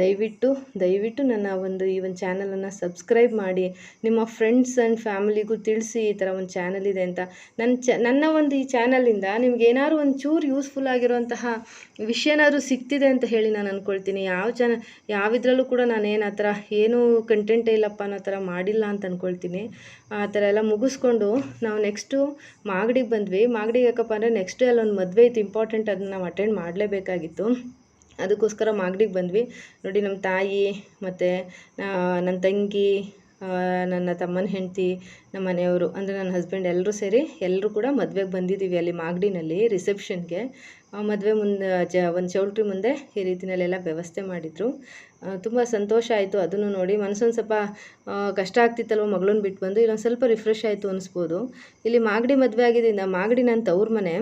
ದಯವಿಟ್ಟು ದಯವಿಟ್ಟು ನನ್ನ ಒಂದು, ಈ ಒಂದು ಚಾನಲನ್ನು ಸಬ್ಸ್ಕ್ರೈಬ್ ಮಾಡಿ. ನಿಮ್ಮ ಫ್ರೆಂಡ್ಸ್ ಆ್ಯಂಡ್ ಫ್ಯಾಮಿಲಿಗೂ ತಿಳಿಸಿ ಈ ಥರ ಒಂದು ಚಾನಲ್ ಇದೆ ಅಂತ. ನನ್ನ ಚ, ನನ್ನ ಒಂದು ಈ ಚಾನಲಿಂದ ನಿಮ್ಗೆ ಏನಾದ್ರು ಒಂದು ಚೂರು ಯೂಸ್ಫುಲ್ ಆಗಿರುವಂತಹ ವಿಷಯನಾದರೂ ಸಿಗ್ತಿದೆ ಅಂತ ಹೇಳಿ ನಾನು ಅಂದ್ಕೊಳ್ತೀನಿ ಯಾವ ಚಾನ ಯಾವಿದ್ರಲ್ಲೂ ಕೂಡ ನಾನೇನು ಆ ಥರ ಏನೂ ಕಂಟೆಂಟೇ ಇಲ್ಲಪ್ಪ ಅನ್ನೋ ಥರ ಮಾಡಿಲ್ಲ ಅಂತ ಅಂದ್ಕೊಳ್ತೀನಿ ಆ ಥರ ಎಲ್ಲ ಮುಗಿಸ್ಕೊಂಡು ನಾವು ನೆಕ್ಸ್ಟು ಮಾಗಡಿಗೆ ಬಂದ್ವಿ. ಮಾಗಡಿಗೆ ಯಾಕಪ್ಪ ಅಂದರೆ ನೆಕ್ಸ್ಟ್ ಡೇ ಅಲ್ಲೊಂದು ಮದುವೆ ಇತ್ತು. ಇಂಪಾರ್ಟೆಂಟ್ ಅದನ್ನ ನಾವು ಅಟೆಂಡ್ ಮಾಡಲೇಬೇಕಾಗಿತ್ತು. ಅದಕ್ಕೋಸ್ಕರ ಮಾಗಡಿಗೆ ಬಂದ್ವಿ. ನೋಡಿ ನಮ್ಮ ತಾಯಿ ಮತ್ತು ನನ್ನ ತಂಗಿ ನನ್ನ ತಮ್ಮನ ಹೆಂಡತಿ ನಮ್ಮ ಮನೆಯವರು, ಅಂದರೆ ನನ್ನ ಹಸ್ಬೆಂಡ್ ಎಲ್ಲರೂ ಸೇರಿ ಎಲ್ಲರೂ ಕೂಡ ಮದುವೆಗೆ ಬಂದಿದ್ದೀವಿ ಅಲ್ಲಿ ಮಾಗಡಿನಲ್ಲಿ ರಿಸೆಪ್ಷನ್ಗೆ ಮದುವೆ ಮುಂದೆ, ಜ, ಒಂದು ಚೌಲ್ಟ್ರಿ ಮುಂದೆ ಈ ರೀತಿಯಲ್ಲೆಲ್ಲ ವ್ಯವಸ್ಥೆ ಮಾಡಿದರು. ತುಂಬ ಸಂತೋಷ ಆಯಿತು ಅದನ್ನು ನೋಡಿ. ಮನಸ್ಸೊಂದು ಸ್ವಲ್ಪ ಕಷ್ಟ ಆಗ್ತಿತ್ತಲ್ವ ಮಗಳನ್ನ ಬಿಟ್ಟು ಬಂದು, ಇಲ್ಲೊಂದು ಸ್ವಲ್ಪ ರಿಫ್ರೆಶ್ ಆಯಿತು ಅನಿಸ್ಬೋದು. ಇಲ್ಲಿ ಮಾಗಡಿ ಮದುವೆ ಆಗಿದ್ದರಿಂದ ಮಾಗಡಿ ನನ್ನ ತವ್ರ ಮನೆ,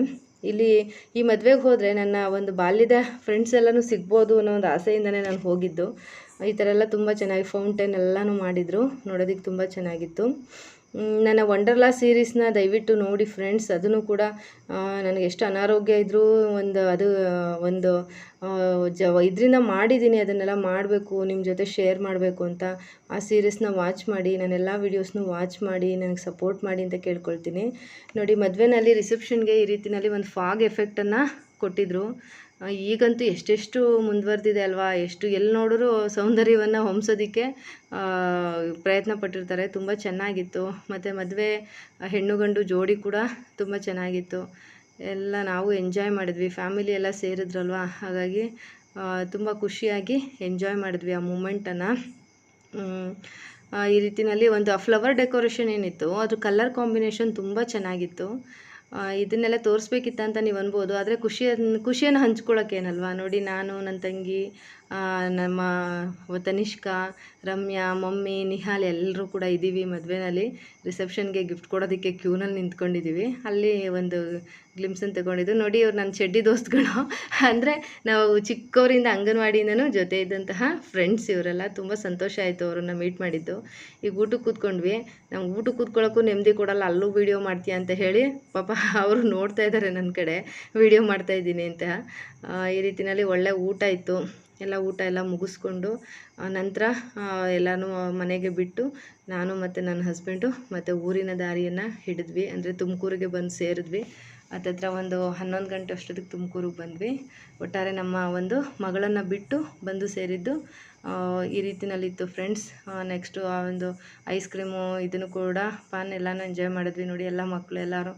ಇಲ್ಲಿ ಈ ಮದುವೆಗೆ ಹೋದರೆ ನನ್ನ ಒಂದು ಬಾಲ್ಯದ ಫ್ರೆಂಡ್ಸ್ ಎಲ್ಲನೂ ಸಿಗ್ಬೋದು ಅನ್ನೋ ಒಂದು ಆಸೆಯಿಂದನೇ ನಾನು ಹೋಗಿದ್ದು. ಈ ಥರ ಎಲ್ಲ ತುಂಬ ಚೆನ್ನಾಗಿ ಫೌಂಟೇನ್ ಎಲ್ಲನೂ ಮಾಡಿದರು. ನೋಡೋದಕ್ಕೆ ತುಂಬ ಚೆನ್ನಾಗಿತ್ತು. ನನ್ನ ವಂಡರ್ಲಾ ಸೀರೀಸ್ನ ದಯವಿಟ್ಟು ನೋಡಿ ಫ್ರೆಂಡ್ಸ್ ಅದನ್ನು ಕೂಡ ನನಗೆ ಎಷ್ಟು ಅನಾರೋಗ್ಯ ಇದ್ದರೂ ಒಂದು, ಅದು, ಒಂದು ಜ, ಇದರಿಂದ ಮಾಡಿದ್ದೀನಿ. ಅದನ್ನೆಲ್ಲ ಮಾಡಬೇಕು ನಿಮ್ಮ ಜೊತೆ ಶೇರ್ ಮಾಡಬೇಕು ಅಂತ ಆ ಸೀರೀಸ್ನ ವಾಚ್ ಮಾಡಿ ನಾನೆಲ್ಲ ವೀಡಿಯೋಸ್ನು ವಾಚ್ ಮಾಡಿ, ನನಗೆ ಸಪೋರ್ಟ್ ಮಾಡಿ ಅಂತ ಕೇಳ್ಕೊಳ್ತೀನಿ. ನೋಡಿ, ಮದುವೆನಲ್ಲಿ ರಿಸೆಪ್ಷನ್ಗೆ ಈ ರೀತಿಯಲ್ಲಿ ಒಂದು ಫಾಗ್ ಎಫೆಕ್ಟನ್ನು ಕೊಟ್ಟಿದ್ದರು ಈಗಂತೂ ಎಷ್ಟೆಷ್ಟು ಮುಂದುವರೆದಿದೆ ಅಲ್ವಾ? ಎಷ್ಟು ಎಲ್ಲಿ ನೋಡಿದ್ರೂ ಸೌಂದರ್ಯವನ್ನು ಹೊಂಸೋದಕ್ಕೆ ಪ್ರಯತ್ನ ಪಟ್ಟಿರ್ತಾರೆ. ತುಂಬ ಚೆನ್ನಾಗಿತ್ತು. ಮತ್ತು ಮದುವೆ ಹೆಣ್ಣು ಗಂಡು ಜೋಡಿ ಕೂಡ ತುಂಬ ಚೆನ್ನಾಗಿತ್ತು. ಎಲ್ಲ ನಾವು ಎಂಜಾಯ್ ಮಾಡಿದ್ವಿ. ಫ್ಯಾಮಿಲಿ ಎಲ್ಲ ಸೇರಿದ್ರಲ್ವಾ? ಹಾಗಾಗಿ ತುಂಬ ಖುಷಿಯಾಗಿ ಎಂಜಾಯ್ ಮಾಡಿದ್ವಿ ಆ ಮೂಮೆಂಟನ್ನು ಈ ರೀತಿಯಲ್ಲಿ ಒಂದು ಫ್ಲವರ್ ಡೆಕೋರೇಷನ್ ಏನಿತ್ತು, ಅದು ಕಲರ್ ಕಾಂಬಿನೇಷನ್ ತುಂಬ ಚೆನ್ನಾಗಿತ್ತು. ಇದನ್ನೆಲ್ಲ ತೋರಿಸ್ಬೇಕಿತ್ತ ಅಂತ ನೀವು ಅನ್ಬೋದು. ಆದರೆ ಖುಷಿಯನ್ನು ಖುಷಿಯನ್ನು ಹಂಚ್ಕೊಳ್ಳೋಕ್ಕೇನಲ್ವಾ ನೋಡಿ ನಾನು ನನ್ನ ತಂಗಿ ನಮ್ಮ ತನಿಷ್ಕಾ, ರಮ್ಯಾ, ಮಮ್ಮಿ, ನಿಹಾಲ್ ಎಲ್ಲರೂ ಕೂಡ ಇದ್ದೀವಿ ಮದುವೆನಲ್ಲಿ. ರಿಸೆಪ್ಷನ್ಗೆ ಗಿಫ್ಟ್ ಕೊಡೋದಕ್ಕೆ ಕ್ಯೂನಲ್ಲಿ ನಿಂತ್ಕೊಂಡಿದ್ದೀವಿ ಅಲ್ಲಿ ಒಂದು ಗ್ಲಿಮ್ಸನ್ನು ತಗೊಂಡಿದ್ದು. ನೋಡಿ ಇವ್ರು ನನ್ನ ಚಡ್ಡಿ ದೋಸ್ತ್ಗಳು. ಅಂದರೆ ನಾವು ಚಿಕ್ಕವರಿಂದ ಅಂಗನವಾಡಿಯಿಂದನೂ ಜೊತೆ ಇದ್ದಂತಹ ಫ್ರೆಂಡ್ಸ್ ಇವರೆಲ್ಲ ತುಂಬ ಸಂತೋಷ ಆಯಿತು ಅವರನ್ನು ಮೀಟ್ ಮಾಡಿದ್ದು. ಈಗ ಊಟಕ್ಕೆ ಕೂತ್ಕೊಂಡ್ವಿ. ನಮ್ಗೆ ಊಟಕ್ಕೆ ಕೂತ್ಕೊಳ್ಳೋಕ್ಕೂ ನೆಮ್ಮದಿ ಕೊಡಲ್ಲ. ಅಲ್ಲೂ ವೀಡಿಯೋ ಮಾಡ್ತೀಯ ಅಂತ ಹೇಳಿ ಪಾಪ ಅವರು ನೋಡ್ತಾ ಇದ್ದಾರೆ ನನ್ನ ಕಡೆ. ವೀಡಿಯೋ ಮಾಡ್ತಾ ಇದ್ದೀನಿ ಅಂತ. ಈ ರೀತಿಯಲ್ಲಿ ಒಳ್ಳೆ ಊಟ ಇತ್ತು. ಎಲ್ಲ ಊಟ ಎಲ್ಲ ಮುಗಿಸ್ಕೊಂಡು ನಂತರ ಎಲ್ಲನೂ ಮನೆಗೆ ಬಿಟ್ಟು ನಾನು ಮತ್ತು ನನ್ನ ಹಸ್ಬೆಂಡು ಮತ್ತು ಊರಿನ ದಾರಿಯನ್ನು ಹಿಡಿದ್ವಿ. ಅಂದರೆ ತುಮಕೂರಿಗೆ ಬಂದು ಸೇರಿದ್ವಿ. ಹತ್ತತ್ರ ಒಂದು ಹನ್ನೊಂದು ಗಂಟೆ ಅಷ್ಟೊತ್ತಿಗೆ ತುಮಕೂರಿಗೆ ಬಂದ್ವಿ. ಒಟ್ಟಾರೆ ನಮ್ಮ ಒಂದು ಮಗಳನ್ನು ಬಿಟ್ಟು ಬಂದು ಸೇರಿದ್ದು ಈ ರೀತಿನಲ್ಲಿತ್ತು ಫ್ರೆಂಡ್ಸ್ ನೆಕ್ಸ್ಟು ಆ ಒಂದು ಐಸ್ ಕ್ರೀಮು ಇದನ್ನು ಕೂಡ ಪಾನ್ ಎಲ್ಲನೂ ಎಂಜಾಯ್ ಮಾಡಿದ್ವಿ ನೋಡಿ. ಎಲ್ಲ ಮಕ್ಕಳು ಎಲ್ಲರೂ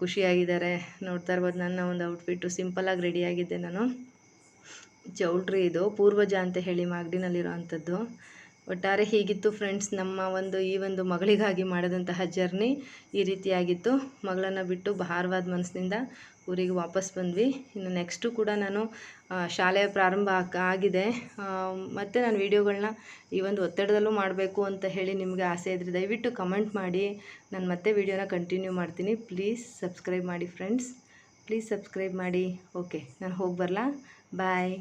ಖುಷಿಯಾಗಿದ್ದಾರೆ. ನೋಡ್ತಾ ಇರ್ಬೋದು ನನ್ನ ಒಂದು ಔಟ್ಫಿಟ್ಟು ಸಿಂಪಲಾಗಿ ರೆಡಿಯಾಗಿದ್ದೆ ನಾನು. ಚೌಲ್ಟ್ರಿ ಇದು, ಪೂರ್ವಜ ಅಂತ ಹೇಳಿ ಮಾಗಡಿನಲ್ಲಿರೋ ಅಂಥದ್ದು ಒಟ್ಟಾರೆ ಹೀಗಿತ್ತು ಫ್ರೆಂಡ್ಸ್ ನಮ್ಮ ಒಂದು, ಈ ಒಂದು ಮಗಳಿಗಾಗಿ ಮಾಡಿದಂತಹ ಜರ್ನಿ ಈ ರೀತಿಯಾಗಿತ್ತು. ಮಗಳನ್ನು ಬಿಟ್ಟು ಭಾರವಾದ ಮನಸ್ಸಿನಿಂದ ಊರಿಗೆ ವಾಪಸ್ ಬಂದ್ವಿ. ಇನ್ನು ನೆಕ್ಸ್ಟು ಕೂಡ ನಾನು ಶಾಲೆ ಪ್ರಾರಂಭ ಆಗಿದೆ. ಮತ್ತು ನಾನು ವೀಡಿಯೋಗಳನ್ನ ಈ ಒಂದು ಒತ್ತಡದಲ್ಲೂ ಮಾಡಬೇಕು ಅಂತ ಹೇಳಿ ನಿಮಗೆ ಆಸೆ ಇದ್ದರೆ ದಯವಿಟ್ಟು ಕಮೆಂಟ್ ಮಾಡಿ. ನಾನು ಮತ್ತೆ ವೀಡಿಯೋನ ಕಂಟಿನ್ಯೂ ಮಾಡ್ತೀನಿ. ಪ್ಲೀಸ್ ಸಬ್ಸ್ಕ್ರೈಬ್ ಮಾಡಿ ಫ್ರೆಂಡ್ಸ್ ಪ್ಲೀಸ್ ಸಬ್ಸ್ಕ್ರೈಬ್ ಮಾಡಿ. ಓಕೆ ನಾನು ಹೋಗಿ ಬರಲಾ? ಬಾಯ್